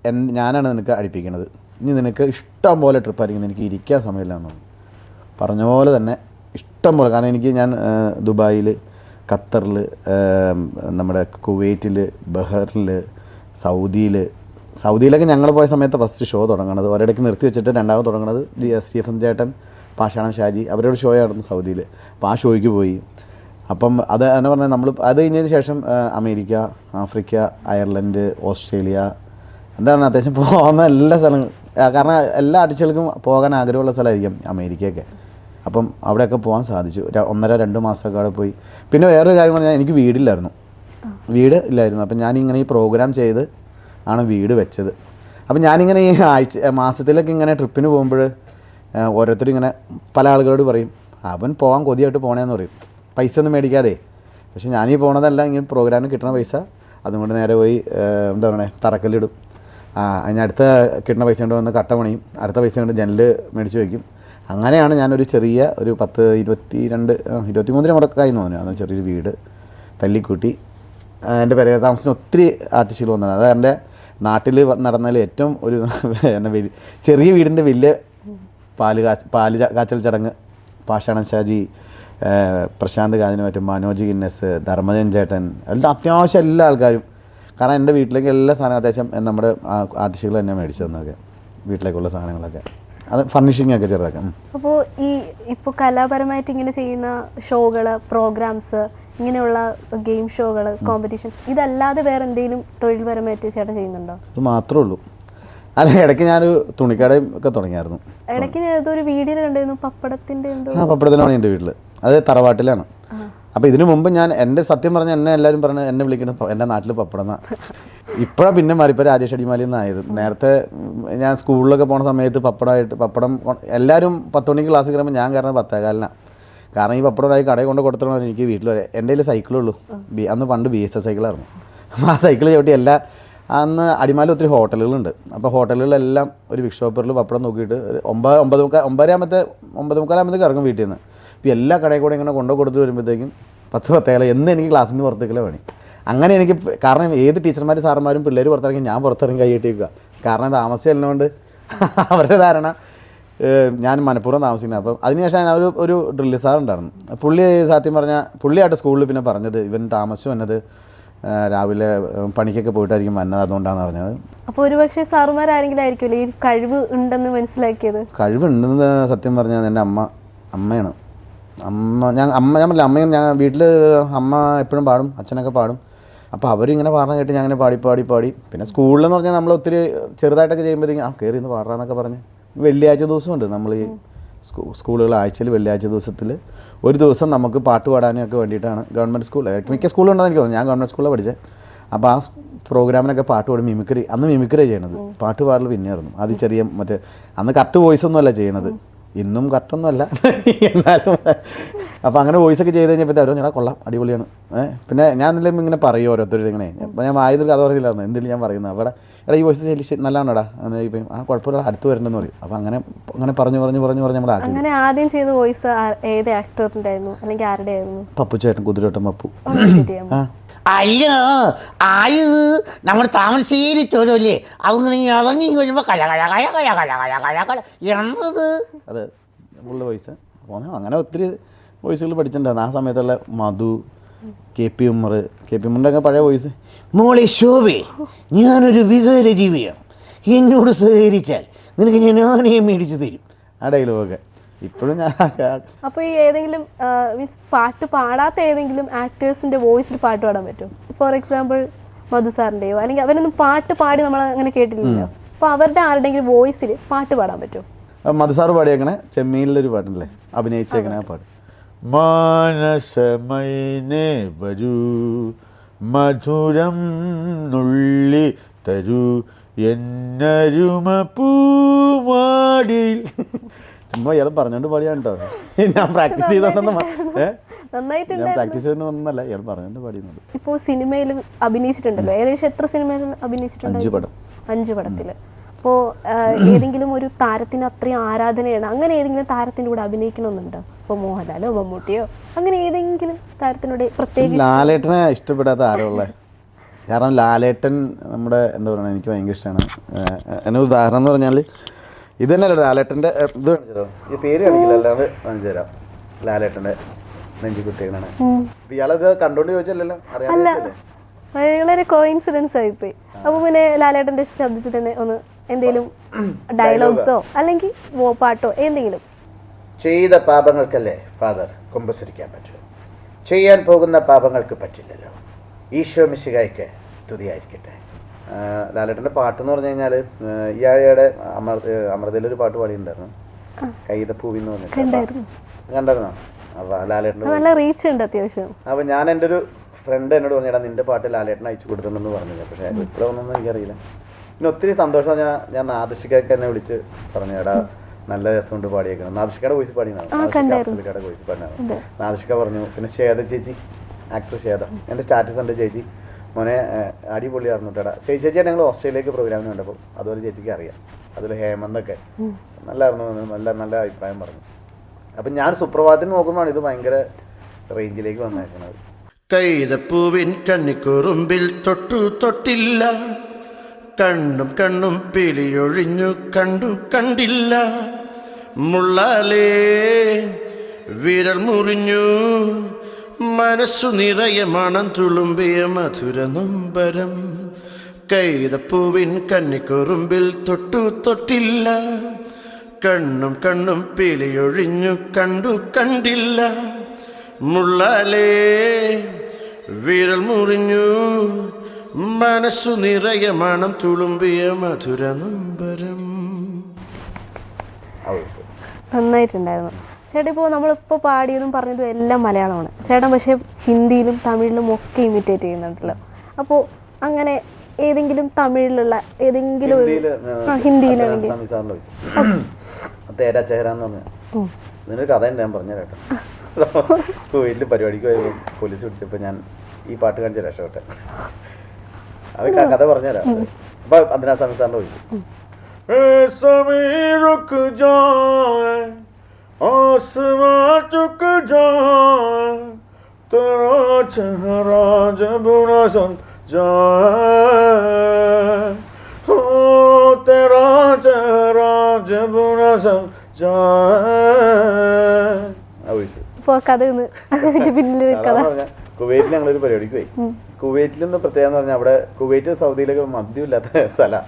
എൻ ഞാനാണ് നിനക്ക് അടിപ്പിക്കുന്നത് ഇനി നിനക്ക് ഇഷ്ടം പോലെ ട്രിപ്പ് ആയിരിക്കും. എനിക്ക് ഇരിക്കാൻ സമയമില്ല എന്ന് പറഞ്ഞ. പോലെ തന്നെ ഇഷ്ടം പോലെ. കാരണം എനിക്ക് ഞാൻ ദുബായിൽ ഖത്തറിൽ നമ്മുടെ കുവൈറ്റിൽ ബഹറിൽ സൗദിയിൽ സൗദിയിലൊക്കെ ഞങ്ങൾ പോയ സമയത്ത് ഫസ്റ്റ് ഷോ തുടങ്ങണത്. ഒരിടയ്ക്ക് നിർത്തി വെച്ചിട്ട് രണ്ടാമത് തുടങ്ങണത് D S T F M ചേട്ടൻ പാഷാണം ഷാജി അവരുടെ ഷോ ആയിരുന്നു സൗദിയിൽ അപ്പോൾ ആ ഷോയ്ക്ക് പോയി. അപ്പം അത് എന്ന് പറഞ്ഞാൽ നമ്മൾ അത് കഴിഞ്ഞതിന് ശേഷം അമേരിക്ക ആഫ്രിക്ക അയർലൻഡ് ഓസ്ട്രേലിയ എന്താണ് അത്യാവശ്യം പോകുന്ന എല്ലാ സ്ഥലങ്ങൾ കാരണം എല്ലാ ആർട്ടിസ്റ്റുകൾക്കും പോകാൻ ആഗ്രഹമുള്ള സ്ഥലമായിരിക്കും അമേരിക്കയൊക്കെ. അപ്പം അവിടെയൊക്കെ പോകാൻ സാധിച്ചു. ഒന്നര രണ്ട് മാസമൊക്കെ അവിടെ പോയി. പിന്നെ വേറൊരു കാര്യം പറഞ്ഞാൽ എനിക്ക് വീടില്ലായിരുന്നു. വീട് ഇല്ലായിരുന്നു. അപ്പം ഞാനിങ്ങനെ ഈ പ്രോഗ്രാം ചെയ്ത് ആണ് വീട് വെച്ചത്. അപ്പം ഞാനിങ്ങനെ ഈ ആഴ്ച മാസത്തിലൊക്കെ ഇങ്ങനെ ട്രിപ്പിന് പോകുമ്പോൾ ഓരോരുത്തരും ഇങ്ങനെ പല ആളുകളോട് പറയും അവൻ പോകാൻ കൊതിയായിട്ട് പോണേന്ന് പറയും. പൈസ ഒന്നും മേടിക്കാതെ. പക്ഷെ ഞാനീ പോണതല്ല ഇങ്ങനെ പ്രോഗ്രാമിന് കിട്ടുന്ന പൈസ. അതുകൊണ്ട് നേരെ പോയി എന്താ പറയുക തറക്കല്ലിടും. അതിന് അടുത്ത കിട്ടുന്ന പൈസ കൊണ്ട് വന്ന് കട്ട പണിയും. അടുത്ത പൈസ കൊണ്ട് ജനൽ മേടിച്ച് വയ്ക്കും. അങ്ങനെയാണ് ഞാനൊരു ചെറിയ ഒരു പത്ത് ഇരുപത്തി രണ്ട് ഇരുപത്തി മൂന്നിന് മുടക്കായി തോന്നുന്നു. അന്ന് ചെറിയൊരു വീട് തല്ലിക്കൂട്ടി. എന്റെ പെരയ താമസത്തിന് ഒത്തിരി ആർട്ടിസ്റ്റുകൾ വന്നതാണ്. അത് എന്റെ നാട്ടിൽ നടന്നതിൽ ഏറ്റവും ഒരു ചെറിയ വീടിന്റെ വലിയ പാൽ കാച്ച് പാൽ കാച്ചൽ ചടങ്ങ് പാഷാണൻ ഷാജി പ്രശാന്ത് കാഞ്ഞിന് മറ്റും മനോജ് ഗിന്നസ് ധർമ്മജൻ ചേട്ടൻ എല്ലാം അത്യാവശ്യം എല്ലാ ആൾക്കാരും. കാരണം എന്റെ വീട്ടിലേക്ക് എല്ലാ സാധനവും അത്യാവശ്യം നമ്മുടെ ആർട്ടിസ്റ്റുകൾ തന്നെ മേടിച്ചു തന്നൊക്കെ വീട്ടിലേക്കുള്ള സാധനങ്ങളൊക്കെ. അത് ഫർണിഷിംഗ് ഒക്കെ ചെറുതൊക്കെ. അപ്പോൾ ഈ ഇപ്പോൾ കലാപരമായിട്ട് ഇങ്ങനെ ചെയ്യുന്ന ഷോകൾ പ്രോഗ്രാംസ് ഇങ്ങനെയുള്ള ഗെയിം ഷോകൾ കോമ്പറ്റീഷൻസ് ഇതല്ലാതെ വേറെ എന്തെങ്കിലും തൊഴിൽപരമായിട്ട് ചേട്ടൻ ചെയ്യുന്നുണ്ടോ? അത് മാത്രമേ ഉള്ളൂ. അല്ല ഇടയ്ക്ക് ഞാനൊരു തുണിക്കടയും ഒക്കെ തുടങ്ങിയായിരുന്നു. ഇടയ്ക്ക് ഞാൻ ഒരു വീഡിയോ കണ്ടിരുന്നു പപ്പടത്തിന്റെ എന്തോ. ആ പപ്പടത്തിന്റെ പണി എന്റെ വീട്ടിൽ അത് തറവാട്ടിലാണ്. അപ്പോൾ ഇതിനു മുമ്പ് ഞാൻ എന്റെ സത്യം പറഞ്ഞ എന്നെ എല്ലാവരും പറഞ്ഞു എന്നെ വിളിക്കുന്നത് പ- എന്റെ നാട്ടിൽ പപ്പടന്ന ഇപ്പോഴാണ് പിന്നെ മാറി ഇപ്പോൾ രാജേഷ് അടിമാലി എന്നായത്. നേരത്തെ ഞാൻ സ്കൂളിലൊക്കെ പോണ സമയത്ത് പപ്പടമായിട്ട് പപ്പടം എല്ലാവരും പത്ത് മണിക്ക് ക്ലാസ് കയറുമ്പോൾ ഞാൻ കയറുന്നത് പത്തേകാലിനാണ് കാരണം ഈ പപ്പടമായി കടയിൽ കൊണ്ട് കൊടുത്തോളാം എനിക്ക് വീട്ടിൽ വരെ. എന്റെ കയ്യിൽ സൈക്കിളുള്ളൂ ബി അന്ന് പണ്ട് ബി എസ് എസ് സൈക്കിളായിരുന്നു അപ്പോൾ ആ സൈക്കിൾ ചവിട്ടി എല്ലാ അന്ന് അടിമാലി ഒത്തിരി ഹോട്ടലുകളുണ്ട്. അപ്പോൾ ഹോട്ടലുകളിലെല്ലാം ഒരു ബിഗ് ഷോപ്പറിൽ പപ്പടം നോക്കിയിട്ട് ഒരു ഒമ്പത് ഒമ്പത് മുക്കാൽ ഒമ്പതരാമത്തെ ഒമ്പത് മുക്കാലാമത്തേക്ക് ഇറങ്ങും വീട്ടിൽ നിന്ന്. ഇപ്പോൾ എല്ലാ കടയിൽ കൂടെ ഇങ്ങനെ കൊണ്ടു കൊടുത്ത് വരുമ്പോഴത്തേക്കും പത്ത് പത്തേല എന്ന് എനിക്ക് ക്ലാസ്സിൽ നിന്ന് പുറത്തേക്കില്ല പണി. അങ്ങനെ എനിക്ക് കാരണം ഏത് ടീച്ചർമാരും സാറന്മാരും പിള്ളേർ പുറത്തിറങ്ങി ഞാൻ പുറത്തിറങ്ങി കൈ കൈയ്യിട്ടേക്കുക കാരണം താമസിച്ചല്ലോണ്ട് അവരുടെ ധാരണ ഞാൻ മനഃപൂർവം താമസിക്കുന്നത്. അപ്പം അതിനുശേഷം ഒരു ഒരു ഡ്രില്ല് സാറുണ്ടായിരുന്നു പുള്ളി സത്യം പറഞ്ഞാൽ പുള്ളിയായിട്ട് സ്കൂളിൽ പിന്നെ പറഞ്ഞത് ഇവൻ താമസിച്ചു വന്നത് രാവിലെ പണിക്കൊക്കെ പോയിട്ടായിരിക്കും വന്നത് അതുകൊണ്ടാണ് പറഞ്ഞത്. അപ്പോൾ ഒരുപക്ഷെ സാറുമാരാരെങ്കിലും ആയിരിക്കുമല്ലോ ഈ കഴിവ് ഉണ്ടെന്ന് മനസ്സിലാക്കിയത്? കഴിവുണ്ടെന്ന് സത്യം പറഞ്ഞാൽ എന്റെ അമ്മ അമ്മയാണ്. അമ്മ ഞാൻ അമ്മ ഞാൻ പറഞ്ഞില്ല അമ്മയും ഞാൻ വീട്ടിൽ അമ്മ എപ്പോഴും പാടും അച്ഛനൊക്കെ പാടും. അപ്പോൾ അവരിങ്ങനെ പാടാൻ കേട്ട് ഞാൻ അങ്ങനെ പാടി പാടി പാടി. പിന്നെ സ്കൂളിലെന്ന് പറഞ്ഞാൽ നമ്മൾ ഒത്തിരി ചെറുതായിട്ടൊക്കെ ചെയ്യുമ്പോഴത്തേക്കും ആ കയറി ഇന്ന് പാടാന്നൊക്കെ പറഞ്ഞ്. വെള്ളിയാഴ്ച ദിവസമുണ്ട്. നമ്മൾ ഈ സ്കൂ സ്കൂളുകൾ ആഴ്ചയിൽ വെള്ളിയാഴ്ച ദിവസത്തിൽ ഒരു ദിവസം നമുക്ക് പാട്ട് പാടാനൊക്കെ വേണ്ടിയിട്ടാണ് ഗവൺമെന്റ് സ്കൂൾ മിക്ക സ്കൂളുണ്ടെന്ന് എനിക്ക് തോന്നുന്നു. ഞാൻ ഗവൺമെന്റ് സ്കൂളിലാണ് പഠിച്ചത് അപ്പോൾ ആ പ്രോഗ്രാമിനൊക്കെ പാട്ട് പാടും. മിമിക്രി അന്ന് മിമിക്രി ചെയ്യണത്. പാട്ട് പാടൽ പിന്നെയായിരുന്നു. അത് ചെറിയ മറ്റേ അന്ന് കറക്റ്റ് വോയിസ് ഒന്നും അല്ല ചെയ്യണത് ഇന്നും കറക്റ്റൊന്നും അല്ല എന്നാലും അപ്പോൾ അങ്ങനെ വോയിസ് ഒക്കെ ചെയ്ത് കഴിഞ്ഞപ്പോൾ അവരോ ഞാൻ കൊള്ളാം. അടിപൊളിയാണ്. ഏഹ് പിന്നെ ഞാൻ എന്തെങ്കിലും ഇങ്ങനെ പറയും ഓരോരുത്തരും ഇങ്ങനെ. അപ്പോൾ ഞാൻ വായതൊരു കഥ പറഞ്ഞില്ലായിരുന്നു. എന്തെങ്കിലും ഞാൻ പറയുന്നത്? അവിടെ എടാ ഈ വോയിസ് ശരി നല്ലതാണോടാ? എന്ന് ഇപ്പം ആ കുഴപ്പമില്ല അടുത്ത് വരണ്ടെന്ന് പറയും. അപ്പോൾ അങ്ങനെ അങ്ങനെ പറഞ്ഞു പറഞ്ഞു പറഞ്ഞു പറഞ്ഞു നമ്മൾ അങ്ങനെ ആദ്യം ചെയ്ത വോയിസ് ഏത് ആക്ടറിന്റെ ആയിരുന്നു? അല്ലെങ്കിൽ ആരുടെ ആയിരുന്നു? പപ്പു ചേട്ടൻ കുതിരവട്ടം പപ്പു? ആ. അയ്യോ ആര് നമ്മൾ താമരശ്ശേരി ചോരല്ലേ അവങ്ങനെ ഇറങ്ങി വരുമ്പോൾ കല കല കല കല കല കല കല കല എന്നത് അതെ ഫുള്ള് വോയിസ് അപ്പോൾ അങ്ങനെ ഒത്തിരി വോയിസുകൾ പഠിച്ചിട്ടുണ്ടായിരുന്നു ആ സമയത്തുള്ള Madhu K P Ummer. K P ഉമ്മറിന്റെ ഒക്കെ പഴയ വോയിസ് മോളെ ശോഭേ ഞാനൊരു വികാര ജീവിയാണ് എന്നോട് സഹകരിച്ചാൽ നിനക്ക് ഞാൻ ആനയെ മേടിച്ചു തരും. ആ ഡയലോഗൊക്കെ ഇപ്പോഴും ഞാൻ അപ്പോൾ ഈ ഏതെങ്കിലും മീൻസ് പാട്ട് പാടാത്ത ഏതെങ്കിലും ആക്ടേഴ്സിന്റെ വോയിസിൽ പാട്ട് പാടാൻ പറ്റും? ഫോർ എക്സാമ്പിൾ മധു സാറിന്റെയോ അല്ലെങ്കിൽ അവരൊന്നും പാട്ട് പാടി നമ്മൾ അങ്ങനെ കേട്ടില്ലല്ലോ അപ്പോൾ അവരുടെ ആരുടെയെങ്കിലും വോയിസിൽ പാട്ട് പാടാൻ പറ്റും? മധുസാറ് പാടിയേക്കണേ ചെമ്മീനിലൊരു പാട്ടുണ്ടല്ലേ അഭിനയിച്ചേക്കണേ ആ പാട്ട്. മാനസമൈനേ വരൂ മധുരം നുള്ളി തരൂ എന്നരുമ പൂമാടിയിൽ ചുമ്മാ ഇയാൾ പറഞ്ഞോണ്ട് പാടിയാണ് കേട്ടോ ഞാൻ പ്രാക്ടീസ് ചെയ്തോണ്ടെന്ന് ഞാൻ പ്രാക്ടീസ് ചെയ്തോണ്ടൊന്നല്ല ഇയാൾ പറഞ്ഞോണ്ട് പാടിയുന്നുണ്ട് ഇപ്പോൾ സിനിമയിലും അഭിനയിച്ചിട്ടുണ്ടല്ലോ. ഏകദേശം എത്ര സിനിമയിൽ അഭിനയിച്ചിട്ടുണ്ട്? അഞ്ച് പടം. അഞ്ച് പടത്തിൽ അപ്പോൾ ഏതെങ്കിലും ഒരു താരത്തിന് അത്രയും ആരാധനയാണ് അങ്ങനെ ഏതെങ്കിലും താരത്തിന്റെ കൂടെ അഭിനയിക്കണമെന്നുണ്ടോ? ഇപ്പോൾ മോഹൻലാലോ മമ്മൂട്ടിയോ അങ്ങനെ ഏതെങ്കിലും താരത്തിനോട് പ്രത്യേകിച്ച് ലാലേട്ടനെ ഇഷ്ടപ്പെടാത്ത ആരുള്ള കാരണം ലാലേട്ടൻ നമ്മുടെ എന്താ പറയുക എനിക്ക് ഭയങ്കര ഇഷ്ടമാണ് എന്നെ ഉദാഹരണം എന്ന് പറഞ്ഞാൽ ഇത് തന്നെ ലാലേട്ടന്റെ ഇത് ഈ പേര് കാണിക്കില്ല അല്ലാതെ കാണിച്ചു തരാം. ലാലേട്ടന്റെ നെഞ്ചി കുത്തിയാണ് ഇപ്പം ഇയാളത് കണ്ടോണ്ട് ചോദിച്ചല്ലോ? അറിയാൻ വളരെ കോയിൻസിഡൻസ് ആയിപ്പോയി അപ്പോൾ പിന്നെ ലാലേട്ടന്റെ ശബ്ദത്തിൽ തന്നെ ഒന്ന് എന്തെങ്കിലും ഡയലോഗ്സോ അല്ലെങ്കിൽ പാട്ടോ എന്തെങ്കിലും? ചെയ്ത പാപങ്ങൾക്കല്ലേ ഫാദർ കുമ്പസരിക്കാൻ പറ്റൂ. ചെയ്യാൻ പോകുന്ന പാപങ്ങൾക്ക് പറ്റില്ലല്ലോ. ഈശോ മിശികായ്ക്ക് സ്തുതിയായിരിക്കട്ടെ. ലാലേട്ടന്റെ പാട്ടെന്ന് പറഞ്ഞു കഴിഞ്ഞാൽ ആഴയുടെ അമർ അമൃതയിലൊരു പാട്ട് പാടിയിട്ടുണ്ടായിരുന്നു. കൈത പൂവി എന്ന് പറഞ്ഞിട്ട് കണ്ടായിരുന്നു. അപ്പോൾ ലാലേട്ടന്റെ റീച്ച് ഉണ്ട് അത്യാവശ്യം. അപ്പോൾ ഞാൻ എന്റെ ഒരു ഫ്രണ്ട് എന്നോട് പറഞ്ഞാൽ നിന്റെ പാട്ട് ലാലേട്ടൻ അയച്ചു കൊടുത്തിട്ടുണ്ടെന്ന് പറഞ്ഞില്ല പക്ഷേ ഇപ്പോഴൊന്നും എനിക്കറിയില്ല. പിന്നെ ഒത്തിരി സന്തോഷം ഞാൻ ഞാൻ ആദർശിക്കൊക്കെ എന്നെ വിളിച്ച് പറഞ്ഞു എടാ നല്ല രസമുണ്ട് പാടിയേക്കണം. നാദിഷ്കയുടെ വോയിസ് പാടിയാണ് വോയിസ് പാടിയാണ്. പറഞ്ഞു പിന്നെ ശ്വേത ചേച്ചി ആക്ടർ ശ്വേത. എന്റെ സ്റ്റാറ്റസ് ഉണ്ട് ചേച്ചി. മോനെ അടിപൊളി അടിപൊളിയായിരുന്നു കേട്ടാ ചേച്ചി ചേച്ചി ഞങ്ങൾ ഓസ്ട്രേലിയക്ക് പ്രോഗ്രാമിന് കണ്ടപ്പോൾ അതുപോലെ ചേച്ചിക്ക് അറിയാം. അതിൽ ഹേമന്തൊക്കെ. നല്ലായിരുന്നു നല്ല നല്ല അഭിപ്രായം പറഞ്ഞു. അപ്പം ഞാൻ സുപ്രഭാതത്തിൽ നോക്കുമ്പോഴാണ് ഇത് ഭയങ്കര റേഞ്ചിലേക്ക് വന്നേക്കുന്നത്. കൈതപ്പൂവിൻ കണ്ണിക്കുറുമ്പിൽ തൊട്ടു തൊട്ടില്ല. കണ്ണും കണ്ണും പിളിയൊഴിഞ്ഞു കണ്ടു കണ്ടില്ല. മുള്ളാലേ വിരൽ മുറിഞ്ഞു. മനസ്സു നിറയെ മണം തുളുമ്പിയ മധുര നൊമ്പരം. കൈതപ്പൂവിൻ കന്നിക്കുറുമ്പിൽ തൊട്ടു തൊട്ടില്ല. കണ്ണും കണ്ണും പിളിയൊഴിഞ്ഞു കണ്ടു കണ്ടില്ല. മുള്ളാലേ വിരൽ മുറിഞ്ഞു. മനസ്സു നിറയെ മണം തുളുമ്പിയ മധുര നൊമ്പരം. നന്നായിട്ടുണ്ടായിരുന്നു. ചേട്ടാ ഇപ്പോൾ നമ്മളിപ്പോൾ പാടിയതും പറഞ്ഞതും എല്ലാം മലയാളമാണ്. ചേട്ടൻ പക്ഷേ ഹിന്ദിയിലും തമിഴിലും ഒക്കെ ഇമിറ്റേറ്റ് ചെയ്യുന്നുണ്ടല്ലോ. അപ്പോൾ അങ്ങനെ ഏതെങ്കിലും തമിഴിലുള്ള ഏതെങ്കിലും ഹിന്ദിയിലാണെങ്കിൽ സ്വാമി സാറിനെ വിളിച്ചു തേരാ ചേര എന്ന് പറഞ്ഞു. ഇതിനൊരു കഥയുണ്ട് ഞാൻ പറഞ്ഞു കേട്ടോ. വീട്ടിൽ പരിപാടിക്ക് പോയപ്പോൾ പോലീസ് പിടിച്ചപ്പോൾ ഞാൻ ഈ പാട്ട് കാണിച്ച രക്ഷപ്പെട്ടെ. അത് കഥ പറഞ്ഞുതരാം. അപ്പൊ അതിനാ സ്വാമി സാറിനെ വിളിച്ചു ഏ സമീ റുക്ക് ജാए आसमां चुक जाए तेरा चेहरा जब न सन जाए हो तेरा चेहरा जब न सन जाए ആ വോയിസ് ഇപ്പോൾ കഥ ഒന്ന് അതിന്റെ പിന്നിലൊരു കഥ അതാ പറഞ്ഞെ, കുവൈറ്റിൽ ഞങ്ങളൊരു പരിപാടിക്ക് പോയി കുവൈറ്റിൽ നിന്ന് പ്രത്യേകം എന്ന് പറഞ്ഞാൽ അവിടെ കുവൈറ്റ് സൗദിയിലൊക്കെ മദ്യമില്ലാത്ത സ്ഥലമാണ്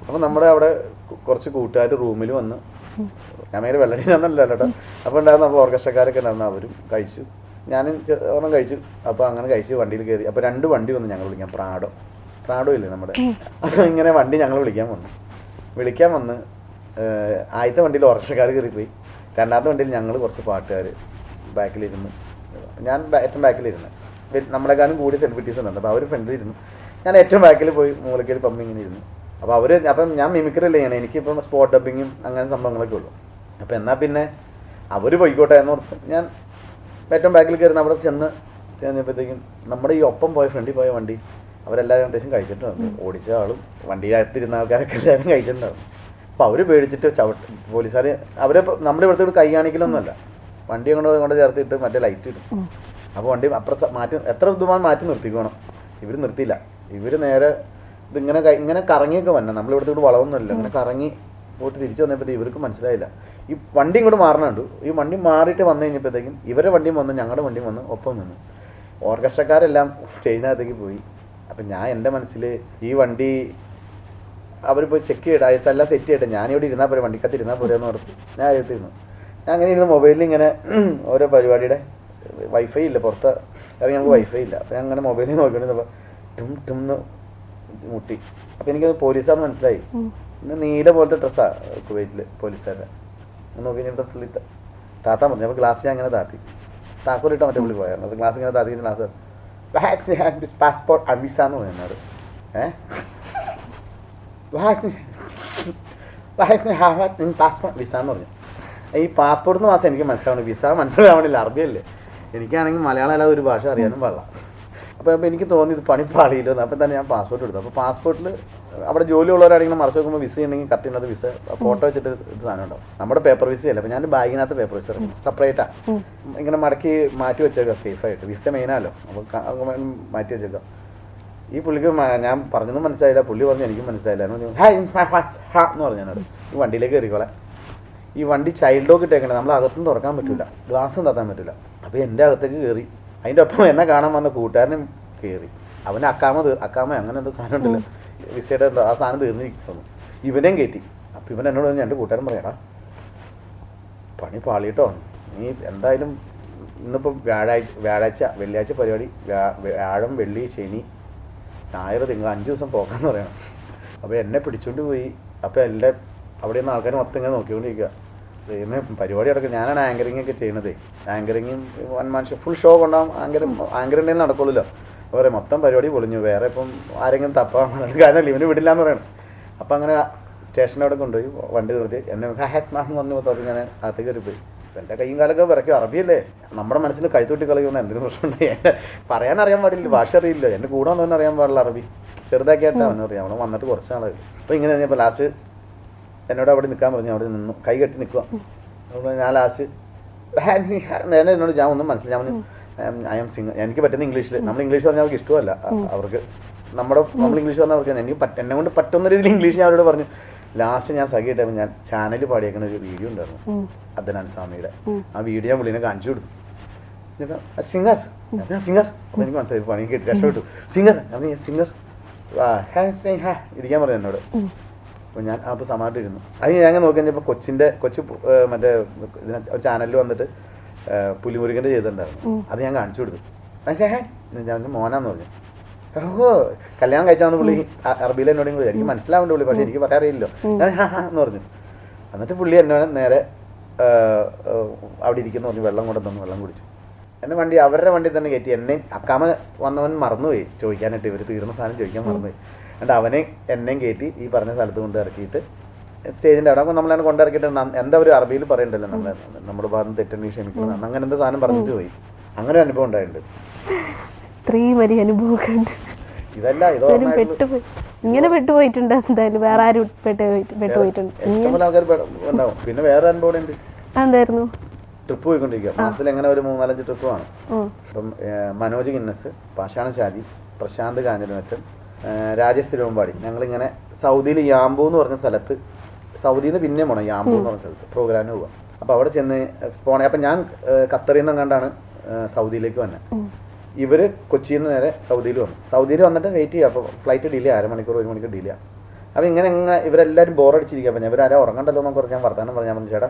അപ്പോൾ നമ്മുടെ അവിടെ കു- കുറച്ച് കൂട്ടുകാർ റൂമിൽ വന്ന് ഞാൻ ഭയങ്കര വെള്ളടിനൊന്നല്ല കേട്ടോ. അപ്പോൾ ഉണ്ടായിരുന്ന അപ്പോൾ ഓർക്കസ്ട്രക്കാരൊക്കെ ഉണ്ടായിരുന്നു. അവരും കഴിച്ചു. ഞാനും ഒരെണ്ണം കഴിച്ചു. അപ്പോൾ അങ്ങനെ കഴിച്ച് വണ്ടിയിൽ കയറി. അപ്പോൾ രണ്ട് വണ്ടി വന്നു ഞങ്ങൾ വിളിക്കാം പ്രാഡോ പ്രാഡോ ഇല്ലേ നമ്മുടെ? അപ്പോൾ ഇങ്ങനെ വണ്ടി ഞങ്ങൾ വിളിക്കാൻ വന്നു. വിളിക്കാൻ വന്ന് ആദ്യത്തെ വണ്ടിയിൽ ഓർക്കസ്ട്രക്കാർ കയറിപ്പോയി. രണ്ടാമത്തെ വണ്ടിയിൽ ഞങ്ങൾ കുറച്ച് പാട്ടുകാർ ബാക്കിലിരുന്ന്. ഞാൻ ഏറ്റവും ബാക്കിലിരുന്ന്. നമ്മളെക്കാളും കൂടി സെലിബ്രിറ്റീസ് ഉണ്ട് അപ്പോൾ അവർ ഫ്രണ്ടിലിരുന്നു ഞാൻ ഏറ്റവും ബാക്കിൽ പോയി മൂലക്കൽ പമ്പ് ഇങ്ങനെ ഇരുന്നു. അപ്പോൾ അവർ അപ്പം ഞാൻ മിമിക്രി അല്ലേ ചെയ്യണേ. എനിക്കിപ്പം സ്പോട്ട് ഡബിങ്ങും അങ്ങനെ സംഭവങ്ങളൊക്കെ ഉള്ളൂ. അപ്പോൾ എന്നാൽ പിന്നെ അവർ പോയിക്കോട്ടെ എന്ന് ഓർത്ത് ഞാൻ ഏറ്റവും ബാക്കിൽ കയറുന്ന അവിടെ ചെന്ന് ചെന്നപ്പോഴത്തേക്കും നമ്മുടെ ഈ ഒപ്പം പോയ ഫ്രണ്ടിൽ പോയ വണ്ടി അവരെല്ലാവരും അത്യാവശ്യം കഴിച്ചിട്ടുണ്ട് ഓടിച്ച ആളും വണ്ടിയിലകത്തിരുന്ന ആൾക്കാരൊക്കെ എല്ലാവരും കഴിച്ചിട്ടുണ്ടാവും അപ്പോൾ അവർ പേടിച്ചിട്ട് ചവിട്ട് പോലീസുകാർ അവരെ നമ്മുടെ ഇവിടുത്തെ ഒരു കൈ കാണിക്കലൊന്നുമല്ല വണ്ടി അങ്ങോട്ട് കൊണ്ട് ചേർത്തിട്ട് മറ്റേ ലൈറ്റ് ഇടും. അപ്പോൾ വണ്ടി അപ്പുറം മാറ്റി എത്ര ദൂരം മാറ്റി നിർത്തിക്കണം? ഇവർ നിർത്തിയില്ല. ഇവർ നേരെ ഇതിങ്ങനെ ഇങ്ങനെ കറങ്ങിയൊക്കെ വന്നെ നമ്മളിവിടുത്തെ ഇവിടെ വളവൊന്നുമില്ല. ഇങ്ങനെ കറങ്ങി പോയിട്ട് തിരിച്ചു വന്നപ്പോഴത്തേക്ക് ഇവർക്ക് മനസ്സിലായില്ല. ഈ വണ്ടി ഇങ്ങോട്ട് മാറണുണ്ട്. ഈ വണ്ടി മാറിയിട്ട് വന്നു കഴിഞ്ഞപ്പോഴത്തേക്കും ഇവരുടെ വണ്ടിയും വന്ന് ഞങ്ങളുടെ വണ്ടിയും വന്ന് ഒപ്പം നിന്നു. ഓർക്കസ്ട്രക്കാരെല്ലാം സ്റ്റേജിനകത്തേക്ക് പോയി. അപ്പം ഞാൻ എന്റെ മനസ്സിൽ ഈ വണ്ടി അവർ പോയി ചെക്ക് ചെയ്യട്ടെ എല്ലാം സെറ്റ് ചെയ്യട്ടെ ഞാനിവിടെ ഇരുന്നാൽ പോരെ വണ്ടിക്കകത്ത് ഇരുന്നാൽ പോരെ എന്ന് ഓർത്ത് ഞാൻ അകത്തിരുന്നു ഞാൻ അങ്ങനെ ഇരുന്ന് മൊബൈലിൽ ഇങ്ങനെ ഓരോ പരിപാടിയുടെ വൈഫൈ ഇല്ല പുറത്ത് ഇറങ്ങി നമുക്ക് വൈഫൈ ഇല്ല. അപ്പം ഞാൻ അങ്ങനെ മൊബൈലിൽ നോക്കിക്കൊണ്ടിരുന്നപ്പോൾ ടും ടും മുട്ടി അപ്പൊ എനിക്ക് പോലീസാന്ന് മനസ്സിലായി. ഇന്ന് നീല പോലത്തെ ഡ്രസ്സാ കുവൈറ്റിൽ പോലീസുകാരുടെ. നോക്കി കഴിഞ്ഞപ്പോൾ പുള്ളി താത്താൻ പറഞ്ഞു അപ്പോൾ ഗ്ലാസ് ഞാൻ അങ്ങനെ താത്തി. താക്കോലിട്ട് മറ്റേ പുള്ളി പോയായിരുന്നു അത് ഗ്ലാസ് ഇങ്ങനെ താത്തി ഗ്ലാസ് പാസ്പോർട്ട് അമിസ എന്ന് പറഞ്ഞു എന്നോട് ഏഹ് പാസ്പോർട്ട് വിസ എന്ന് പറഞ്ഞു. ഈ പാസ്പോർട്ട് എന്ന് മാസം എനിക്ക് മനസ്സിലാവണം വിസ മനസ്സിലാവണില്ല. അറബിയല്ലേ. എനിക്കാണെങ്കിൽ മലയാളം അല്ലാതെ ഒരു ഭാഷ അറിയാനും പാടില്ല. അപ്പോൾ അപ്പോൾ എനിക്ക് തോന്നി ഇത് പണി പാളിയില്ലോ അപ്പോൾ തന്നെ ഞാൻ പാസ്പോർട്ട് എടുത്തു. അപ്പോൾ പാസ്പോർട്ടിൽ അവിടെ ജോലി ഉള്ളവരാണെങ്കിലും മറച്ചു നോക്കുമ്പോൾ വിസ ഉണ്ടെങ്കിൽ കറക്റ്റ് ചെയ്യുന്നത് വിസ ഫോട്ടോ വെച്ചിട്ട് ഇത് സാധനം ഉണ്ടാവും. നമ്മുടെ പേപ്പർ വിസ അല്ല? അപ്പോൾ ഞാൻ ബാഗിനകത്ത് പേപ്പർ വിസ സെപ്പറേറ്റാണ് ഇങ്ങനെ മടക്കി മാറ്റി വെച്ചേക്കാം സേഫായിട്ട് വിസ മെയിനാലോ അപ്പോൾ മാറ്റി വെച്ചേക്കാം ഈ പുള്ളിക്ക് ഞാൻ പറഞ്ഞൊന്നും മനസ്സിലായില്ല. പുള്ളി പറഞ്ഞു എനിക്കും മനസ്സിലായില്ല. എന്ന് പറഞ്ഞു, "ഹായ്, ഹാ, ഹാ, ഹാ" എന്ന് പറഞ്ഞു എന്നോട്. ഈ വണ്ടിയിലേക്ക് കയറിക്കോളെ. ഈ വണ്ടി ചൈൽഡ് ഡോക്ക് ഇട്ടേക്കണേ. നമ്മൾ അകത്തുനിന്ന് തുറക്കാൻ പറ്റില്ല ഗ്ലാസ്സും തത്താൻ പറ്റില്ല അപ്പോൾ എന്റെ അകത്തേക്ക് കയറി. അതിന്റെ ഒപ്പം എന്നെ കാണാൻ വന്ന കൂട്ടുകാരനും കയറി അവന് അക്കാമ അക്കാമ അങ്ങനെ എന്താ സാധനം ഉണ്ടല്ലോ. വിസയുടെ എന്താ ആ സാധനം തീർന്നിരിക്കുന്നു ഇവനെയും കയറ്റി അപ്പം ഇവൻ എന്നോട് പറഞ്ഞു എന്റെ കൂട്ടുകാരൻ പറയടാ പണി പാളിയിട്ടോ? നീ എന്തായാലും ഇന്നിപ്പോൾ വ്യാഴാഴ്ച വ്യാഴാഴ്ച വെള്ളിയാഴ്ച പരിപാടി വ്യാ- വ്യാഴം വെള്ളി ശനി ഞായർ തിങ്കൾ അഞ്ച് ദിവസം പോക്കാന്ന് പറയണം. അപ്പോൾ എന്നെ പിടിച്ചുകൊണ്ട് പോയി. അപ്പോൾ എല്ലാ അവിടെ നിന്ന് ആൾക്കാർ മൊത്തം ഇങ്ങനെ നോക്കിക്കൊണ്ടിരിക്കുക ദൈവമേ പരിപാടി നടക്കും ഞാനാണ് ആങ്കറിംഗ് ഒക്കെ ചെയ്യണത്. ആങ്കറിങ്ങും വൺ മനുഷ്യ ഫുൾ ഷോ കൊണ്ടാകും ആങ്കർ ആങ്കറിന്റെ നടക്കുള്ളൂ പറയാം മൊത്തം പരിപാടി പൊളിഞ്ഞു. വേറെ ഇപ്പം ആരെങ്കിലും തപ്പാൻ കാരണം ഇവന് വിടില്ല എന്ന് പറയണം. അപ്പം അങ്ങനെ സ്റ്റേഷന്റെ അവിടെ കൊണ്ടുപോയി വണ്ടി നിർത്തി. എന്നെ ഹാറ്റ് മാന്ന് പറഞ്ഞു മൊത്തത്തിൽ ഞാൻ അകത്തേക്ക് കയറി പോയി. എന്റെ കൈയും കാലൊക്കെ വിറയ്ക്കും. അറബിയല്ലേ നമ്മുടെ മനസ്സിൽ കൈത്തൊട്ടി കളയുന്ന എന്തെങ്കിലും പ്രശ്നമുണ്ട് എന്നെ പറയാൻ അറിയാൻ പാടില്ല. ഭാഷ അറിയില്ല. എന്റെ കൂടെ വന്നവൻ അറിയാൻ പാടില്ല അറബി. ചെറുതാക്കിയായിട്ട് അവനറിയാം അവൻ വന്നിട്ട് കുറച്ച് നാളായി അപ്പോൾ ഇങ്ങനെ ഇപ്പോൾ ലാസ്റ്റ് എന്നോട് അവിടെ നിൽക്കാൻ പറഞ്ഞു. അവിടെ നിന്നു. കൈ കെട്ടി നിൽക്കുക ഞാൻ ലാസ്റ്റ് നേരെ എന്നോട് ഞാൻ ഒന്നും മനസ്സിലായി. ഞാൻ പറഞ്ഞു ഐ എം സിംഗ് എനിക്ക് പറ്റുന്ന ഇംഗ്ലീഷിൽ നമ്മൾ ഇംഗ്ലീഷ് പറഞ്ഞാൽ അവർക്ക് ഇഷ്ടമല്ല. അവർക്ക് നമ്മുടെ നമ്മൾ ഇംഗ്ലീഷ് പറഞ്ഞാൽ അവർക്ക് എനിക്ക് പറ്റ എന്നെ കൊണ്ട് പറ്റുന്ന രീതിയിൽ ഇംഗ്ലീഷ് ഞാൻ അവരോട് പറഞ്ഞു. ലാസ്റ്റ് ഞാൻ സഖിയിട്ടപ്പോൾ ഞാൻ ചാനലിൽ പാടിയേക്കുന്ന ഒരു വീഡിയോ ഉണ്ടായിരുന്നു. അദ്നാൻ സ്വാമിയുടെ. ആ വീഡിയോ ഞാൻ പുള്ളിനെ കാണിച്ചു കൊടുത്തു. സിംഗർ. ഞാൻ സിംഗർ. അപ്പോൾ എനിക്ക് മനസ്സിലായി പണി കേട്ടു രക്ഷപ്പെട്ടു. സിംഗർ. സിംഗർ. ഹാ ഇരിക്കാൻ പറഞ്ഞു എന്നോട്. അപ്പോൾ ഞാൻ അപ്പോൾ സമായിട്ടിരുന്നു അത് ഞാൻ നോക്കി കഴിഞ്ഞപ്പോൾ കൊച്ചിന്റെ കൊച്ചു മറ്റേ ഇതിനെ ഒരു ചാനലിൽ വന്നിട്ട് പുലിമുരുകന്റെ ചെയ്തിട്ടുണ്ടായിരുന്നു. അത് ഞാൻ കാണിച്ചു കൊടുത്തു. പക്ഷേ ഞാൻ മോനാന്ന് പറഞ്ഞു. ഓഹോ കല്യാണം കഴിച്ചാന്ന് പുള്ളി അറബിയിൽ എന്നോട് കൂടി എനിക്ക് മനസ്സിലാവേണ്ട പുള്ളി പക്ഷേ എനിക്ക് പറയാറിയില്ലോ ഞാൻ എന്ന് പറഞ്ഞു. എന്നിട്ട് പുള്ളി എന്നോട് നേരെ അവിടെ ഇരിക്കുന്നു പറഞ്ഞു വെള്ളം കൊണ്ടു തന്നു വെള്ളം കുടിച്ചു. എന്നെ വണ്ടി അവരുടെ വണ്ടി തന്നെ കയറ്റി. എന്നെ അക്കാമ വന്നവൻ മറന്നുപോയി. ചോദിക്കാനായിട്ട് ഇവർ തീർന്ന സാധനം ചോദിക്കാൻ മറന്നുപോയി. എന്നിട്ട് അവനെ എന്നെയും കയറ്റി ഈ പറഞ്ഞ സ്ഥലത്ത് കൊണ്ട് ഇറക്കിയിട്ട് സ്റ്റേജിന്റെ അവിടെ. അപ്പോൾ നമ്മളെ കൊണ്ടിറക്കിയിട്ട് എന്താ ഒരു അറബിയിൽ പറയണ്ടല്ലോ നമ്മളെ? നമ്മുടെ ഭാഗം തെറ്റെങ്കിൽ ക്ഷമിക്കണം. അങ്ങനെ എന്താ സാധനം പറഞ്ഞിട്ട് പോയി. അങ്ങനെ ഒരു അനുഭവം ഉണ്ടായിട്ടുണ്ട്. ഇത്രയും വലിയ അനുഭവമൊക്കെ ഇതല്ല ഇതോ ഇങ്ങനെ പെട്ടുപോയിട്ടുണ്ട് എന്തായാലും. വേറെ ആരും പെട്ടു പോയിട്ട് പെട്ടുപോയിട്ടുണ്ട് ഉണ്ടാവും. പിന്നെ വേറെ അനുഭവം ഉണ്ട്. എന്തായിരുന്നു ട്രിപ്പ് പോയിക്കൊണ്ടിരിക്കുക മാസത്തിൽ എങ്ങനെ ഒരു മൂന്നാലഞ്ച് ട്രിപ്പ് ആണ്. അപ്പം മനോജ് ഗിന്നസ് പാഷാണ ഷാജി പ്രശാന്ത് കാഞ്ഞിരമറ്റം ഏഹ്, രാജേഷ് തിരുവമ്പാടി. ഞങ്ങളിങ്ങനെ സൗദിയിൽ യാമ്പു എന്ന് പറഞ്ഞ സ്ഥലത്ത് സൗദിയിൽ നിന്ന് പിന്നെ പോകണം യാമ്പു എന്ന് പറഞ്ഞ സ്ഥലത്ത് പ്രോഗ്രാമിന് പോവാം. അപ്പോൾ അവിടെ ചെന്ന് പോണേ. അപ്പം ഞാൻ ഖത്തറിൽ നിന്ന് കണ്ടാണ് സൗദിയിലേക്ക് വന്നത് ഇവർ കൊച്ചിയിൽ നിന്ന് നേരെ സൗദിയിൽ വന്നു. സൗദിയിൽ വന്നിട്ട് വെയിറ്റ് ചെയ്യുക അപ്പോൾ ഫ്ലൈറ്റ് ഡിലേ അരമണിക്കൂർ ഒരു മണിക്കൂർ ഡിലേ അപ്പോൾ ഇങ്ങനെ ഇങ്ങനെ ഇവരെല്ലാവരും ബോറടിച്ചിരിക്കുക അപ്പം ഞാൻ ഇവരാരും? ഉറങ്ങണ്ടല്ലോ എന്നൊക്കെ പറഞ്ഞ് ഞാൻ വർത്താനം പറഞ്ഞു. ഞാൻ പറഞ്ഞു ചേട്ടാ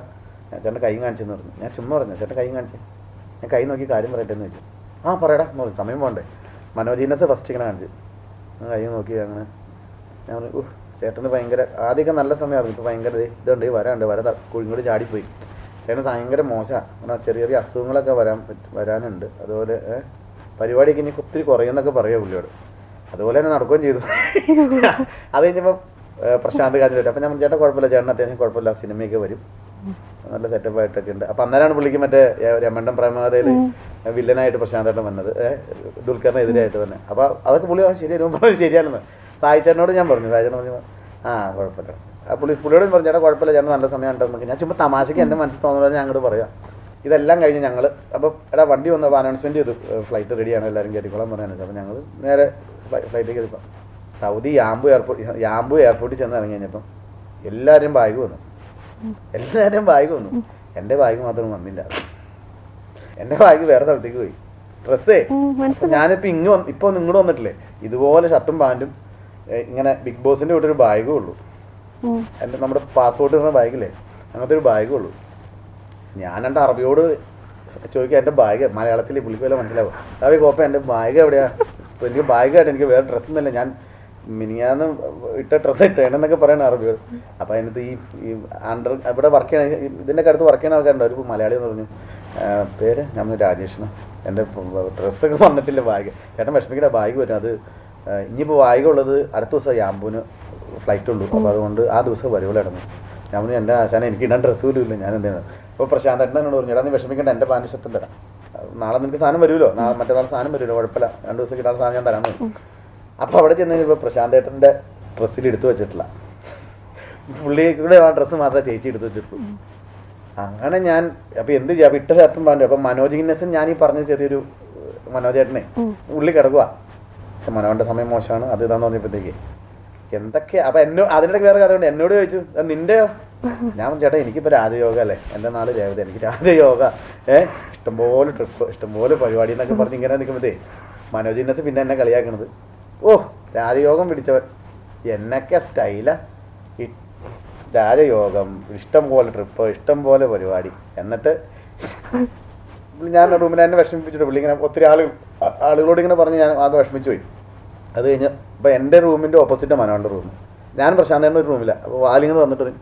ചേട്ടൻ കൈ കാണിച്ചെന്ന് പറഞ്ഞു. ഞാൻ ചുമ്മാ പറഞ്ഞു ചേട്ടൻ കൈ കാണിച്ചേ. ഞാൻ കൈ നോക്കി കാര്യം പറയട്ടെ എന്ന് ചോദിച്ചു. ആ പറയടാ എന്ന് പറഞ്ഞു. സമയം പോകണ്ടേ മനോജീനസ് ഫസ്റ്റ് ഇങ്ങനെ കാണിച്ചു. കൈ നോക്കി അങ്ങനെ. ഞാൻ പറഞ്ഞു ചേട്ടന് ഭയങ്കര ആദ്യമൊക്കെ നല്ല സമയമായിരുന്നു. ഇപ്പോൾ ഭയങ്കര ഇതുണ്ട് വരാണ്ട് വര കുഴിങ്ങോട് ചാടിപ്പോയി. ചേട്ടന് ഭയങ്കര മോശമാണ് ചെറിയ ചെറിയ അസുഖങ്ങളൊക്കെ വരാൻ വരാനുണ്ട്. അതുപോലെ പരിപാടിയൊക്കെ ഇനി ഒത്തിരി കുറയുമെന്നൊക്കെ പറയുക പുള്ളിയോട്. അതുപോലെ തന്നെ നടക്കുകയും ചെയ്തു. അത് കഴിഞ്ഞപ്പോൾ പ്രശാന്ത് കാഞ്ഞിട്ട് വരും അപ്പം ഞാൻ ചേട്ടൻ ചേട്ടാ കുഴപ്പമില്ല. ചേട്ടൻ അത്യാവശ്യം കുഴപ്പമില്ല. സിനിമയൊക്കെ വരും. നല്ല സെറ്റപ്പ് ആയിട്ടൊക്കെ ഉണ്ട്. അപ്പൊ അന്നേരമാണ് പുള്ളിക്ക് മറ്റേ രമണ്ടം പ്രേമകഥയിൽ വില്ലനായിട്ട് പ്രശാന്തേട്ടൻ വന്നത്. ഏഹ് ദുൽഖറിനെതിരായിട്ട് തന്നെ. അപ്പൊ അതൊക്കെ പുള്ളി ശരിയായിരുന്നു പറഞ്ഞു ശരിയാണെന്ന്. സായിച്ചേട്ടനോട് ഞാൻ പറഞ്ഞു. സായിച്ചേട്ടൻ പറഞ്ഞു ആ കുഴപ്പമില്ല. ആ പുള്ളി പുള്ളിയോട് പറഞ്ഞു ചേട്ടാ കുഴപ്പമില്ല ചേട്ടൻ നല്ല സമയം ഉണ്ടെന്നൊക്കെ ഞാൻ ചുമ്മാ തമാശയ്ക്ക് എന്റെ മനസ്സിൽ തോന്നുന്നത് ഞാൻ അങ്ങോട്ട് പറയാം. ഇതെല്ലാം കഴിഞ്ഞ് ഞങ്ങൾ അപ്പോൾ എടാ വണ്ടി വന്നപ്പോൾ അനൗൺസ്മെന്റ് ചെയ്തു. ഫ്ലൈറ്റ് റെഡിയാണ് എല്ലാവരും കയറ്റിക്കോളാൻ പറയാൻ അപ്പോൾ ഞങ്ങൾ നേരെ ഫ്ലൈറ്റിൽ കയറിപ്പോൾ സൗദി യാമ്പു എയർപോർട്ട് യാമ്പു എയർപോർട്ടിൽ ചെന്ന് ഇറങ്ങി കഴിഞ്ഞപ്പം എല്ലാവരും ബാഗ് വന്നു. എല്ലാവരും ബാഗ് വന്നു. എന്റെ ബാഗ് മാത്രം വന്നില്ല. എന്റെ ബാഗ് വേറെ സ്ഥലത്തേക്ക് പോയി. ഡ്രസ്സേ. ഞാനിപ്പോ ഇങ്ങ് വന്ന് ഇപ്പോൾ ഒന്ന് വന്നിട്ടില്ലേ? ഇതുപോലെ ഷർട്ടും പാന്റും ഇങ്ങനെ ബിഗ് ബോസിന്റെ കൂടെ ഒരു ബാഗേ ഉള്ളൂ. എന്റെ എന്റെ നമ്മുടെ പാസ്പോർട്ട് ഇടുന്ന ബാഗില്ലേ? അങ്ങനത്തെ ഒരു ബാഗേ ഉള്ളൂ. ഞാൻ എന്റെ അറബിയോട് ചോദിക്കുക എന്റെ ബാഗ് മലയാളത്തിൽ പുള്ളിക്ക് വല്ല മനസ്സിലാവും? അവ കോപ്പ എന്റെ ബാഗ് എവിടെയാ? ഇപ്പൊ എനിക്ക് ബാഗായിട്ട് എനിക്ക് വേറെ ഡ്രസ്സൊന്നുമില്ല. ഞാൻ മിനിയാന്ന് ഇട്ട ഡ്രസ്സ് ഇട്ടേണെന്നൊക്കെ പറയണ അറബികൾ. അപ്പൊ അതിനകത്ത് ഈ അണ്ടർ ഇവിടെ വർക്ക് ചെയ്യണ ഇതിന്റെ അടുത്ത് വർക്ക് ചെയ്യണ ആൾക്കാരുണ്ട്. ഒരു മലയാളി എന്ന് പറഞ്ഞു. പേര്? ഞാൻ രാജേഷ് എന്ന്. എന്റെ ഡ്രസ്സൊക്കെ വന്നിട്ടില്ല ബാഗ് ചേട്ടൻ വിഷമിക്കേണ്ട ബാഗ് വരും. അത് ഇനിയിപ്പോൾ ബാഗ് ഉള്ളത് അടുത്ത ദിവസം യാമ്പൂന് ഫ്ലൈറ്റ് ഉള്ളൂ. അപ്പോൾ അതുകൊണ്ട് ആ ദിവസം വരുവുള്ളൂ ഇടന്നു ഞാൻ പറഞ്ഞു എന്റെ ആശാന എനിക്ക് ഇടാൻ ഡ്രസ്സ് പോലും ഇല്ല. ഞാൻ എന്താണ് അപ്പോൾ പ്രശാന്ത് എന്നോട് പറഞ്ഞു എടാ നീ വിഷമിക്കേണ്ട എന്റെ പാന്റ് ഷർട്ടും തരാം നാളെ നിനക്ക് സാധനം വരുമല്ലോ നാളെ മറ്റന്നാൾ സാധനം വരുമല്ലോ കുഴപ്പമില്ല. രണ്ട് ദിവസം കിട്ടാൻ സാധനം ഞാൻ തരാൻ അപ്പോൾ അവിടെ ചെന്ന് പ്രശാന്ത് ഏട്ടന്റെ ഡ്രസ്സിൽ എടുത്തു വെച്ചിട്ടില്ല. പുള്ളി കൂടെ ആ ഡ്രസ്സ് മാത്രമേ ചേച്ചി എടുത്തു വെച്ചിട്ടുള്ളൂ. അങ്ങനെ ഞാൻ അപ്പോൾ എന്ത് ചെയ്യാം? ഇട്ട ഷർട്ടും പാന്റും അപ്പം മനോജ് ഗിന്നസൻ ഞാൻ ഈ പറഞ്ഞ ചെറിയൊരു മനോജ് ഏട്ടനെ ഉള്ളി കിടക്കുക പക്ഷെ മനോന്റെ സമയം മോശമാണ്. അത് ഇതാന്ന് പറഞ്ഞപ്പോഴത്തേക്ക് എന്തൊക്കെ അപ്പൊ എന്നോ അതിനിടയ്ക്ക് വേറെ കഥയുണ്ട്. എന്നോട് ചോദിച്ചു "അത് നിന്റെയോ ഞാൻ പറഞ്ഞു, ചേട്ടാ എനിക്കിപ്പോൾ രാജയോഗ അല്ലേ? എന്റെ നാട് രേവതി എനിക്ക് രാജയോഗ. ഏഹ് ഇഷ്ടംപോലെ ട്രിപ്പ് ഇഷ്ടംപോലെ പരിപാടി എന്നൊക്കെ പറഞ്ഞ് ഇങ്ങനെ നിൽക്കുമ്പോഴത്തേ മനോജ് ഇന്നസ് പിന്നെ എന്നെ കളിയാക്കണത്. ഓ രാജയോഗം പിടിച്ചവൻ. എന്നൊക്കെ സ്റ്റൈലാ. രാജയോഗം ഇഷ്ടം പോലെ ട്രിപ്പ് ഇഷ്ടം പോലെ പരിപാടി. എന്നിട്ട് ഞാൻ റൂമിൽ എന്നെ വിഷമിപ്പിച്ചിട്ട് പുള്ളി ഇങ്ങനെ ഒത്തിരി ആൾ ആളുകളോട് ഇങ്ങനെ പറഞ്ഞ് ഞാൻ ആകെ വിഷമിച്ചു പോയി. അത് കഴിഞ്ഞ് അപ്പോൾ എന്റെ റൂമിന്റെ ഓപ്പോസിറ്റ് മനോന്റെ റൂം. ഞാൻ പ്രശാന്തേന്റെ ഒരു റൂമില്ല അപ്പോൾ വാലിങ്ങനെ വന്നിട്ട്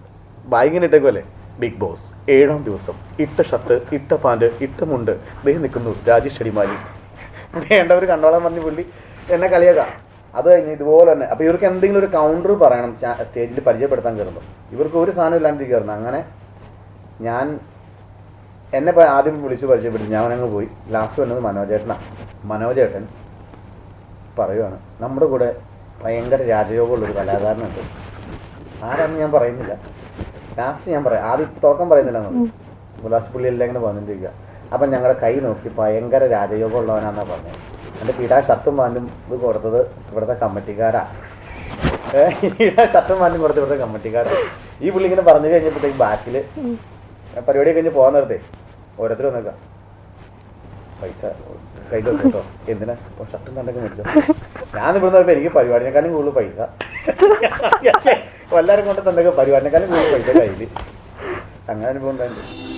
ബാഗിങ്ങനെ ഇട്ടേക്കുമല്ലേ ബിഗ് ബോസ്. ഏഴാം ദിവസം. ഇട്ട ഷർട്ട് ഇട്ട പാന്റ് ഇട്ട മുണ്ട്. ദേ നിൽക്കുന്നു രാജേഷ് അടിമാലി. വേണ്ടവർ കണ്ടോളാൻ പറഞ്ഞ് പുള്ളി എന്നെ കളിയാക്കാം. അത് കഴിഞ്ഞ് ഇതുപോലെ തന്നെ. അപ്പോൾ ഇവർക്ക് എന്തെങ്കിലും ഒരു കൗണ്ടർ പറയണം സ്റ്റേജിൽ പരിചയപ്പെടുത്താൻ കയറുമ്പോൾ ഇവർക്ക് ഒരു സാധനം ഇല്ലാണ്ടിരിക്കുന്നു അങ്ങനെ ഞാൻ എന്നെ ആദ്യം വിളിച്ച് പരിചയപ്പെടുത്തി. ഞാൻ അങ്ങ് പോയി. ലാസ്റ്റ് വന്നത് മനോജേട്ടനാണ് മനോജേട്ടൻ പറയുവാണ് നമ്മുടെ കൂടെ ഭയങ്കര രാജയോഗമുള്ളൊരു കലാകാരനുണ്ട്. ആരാണെന്ന് ഞാൻ പറയുന്നില്ല. ലാസ്റ്റ് ഞാൻ പറയാം. ആദ്യം തുടക്കം പറയുന്നില്ല നമ്മൾ ലാസ്റ്റ് പുള്ളി എല്ലാം ഇങ്ങനെ പറഞ്ഞിട്ടിരിക്കുക അപ്പം ഞങ്ങളുടെ കൈ നോക്കി ഭയങ്കര രാജയോഗമുള്ളവനാണെന്നാണ് പറഞ്ഞത് എന്റെ പീഡാ ഷർട്ടും പാന്റും ഇത് കൊടുത്തത് ഇവിടുത്തെ കമ്മിറ്റിക്കാരാ. ഏ, ഈടെ ഷർട്ടും പാന്റും കൊടുത്ത് ഇവിടുത്തെ കമ്മിറ്റിക്കാരാ. ഈ പുള്ളി ഇങ്ങനെ പറഞ്ഞു കഴിഞ്ഞപ്പോഴത്തേക്ക് ബാക്കിൽ പരിപാടി കഴിഞ്ഞ് പോകാൻ നിർത്തി ഓരോരുത്തർ വന്നേക്കാം. പൈസ കയ്യിൽ കേട്ടോ. എന്തിനാ? ഇപ്പോൾ ഷർട്ടും കണ്ടൊക്കെ മേടിച്ചോ. ഞാൻ ഇവിടെ നിന്ന് എനിക്ക് പരിപാടിനെക്കാളും കൂടുതൽ പൈസ. എല്ലാവരും കൊണ്ട് തന്നെ പരിപാടിനെക്കാളും കൂടുതൽ പൈസ കയ്യിൽ അങ്ങനെ അനുഭവം ഉണ്ടായിട്ടുണ്ട്.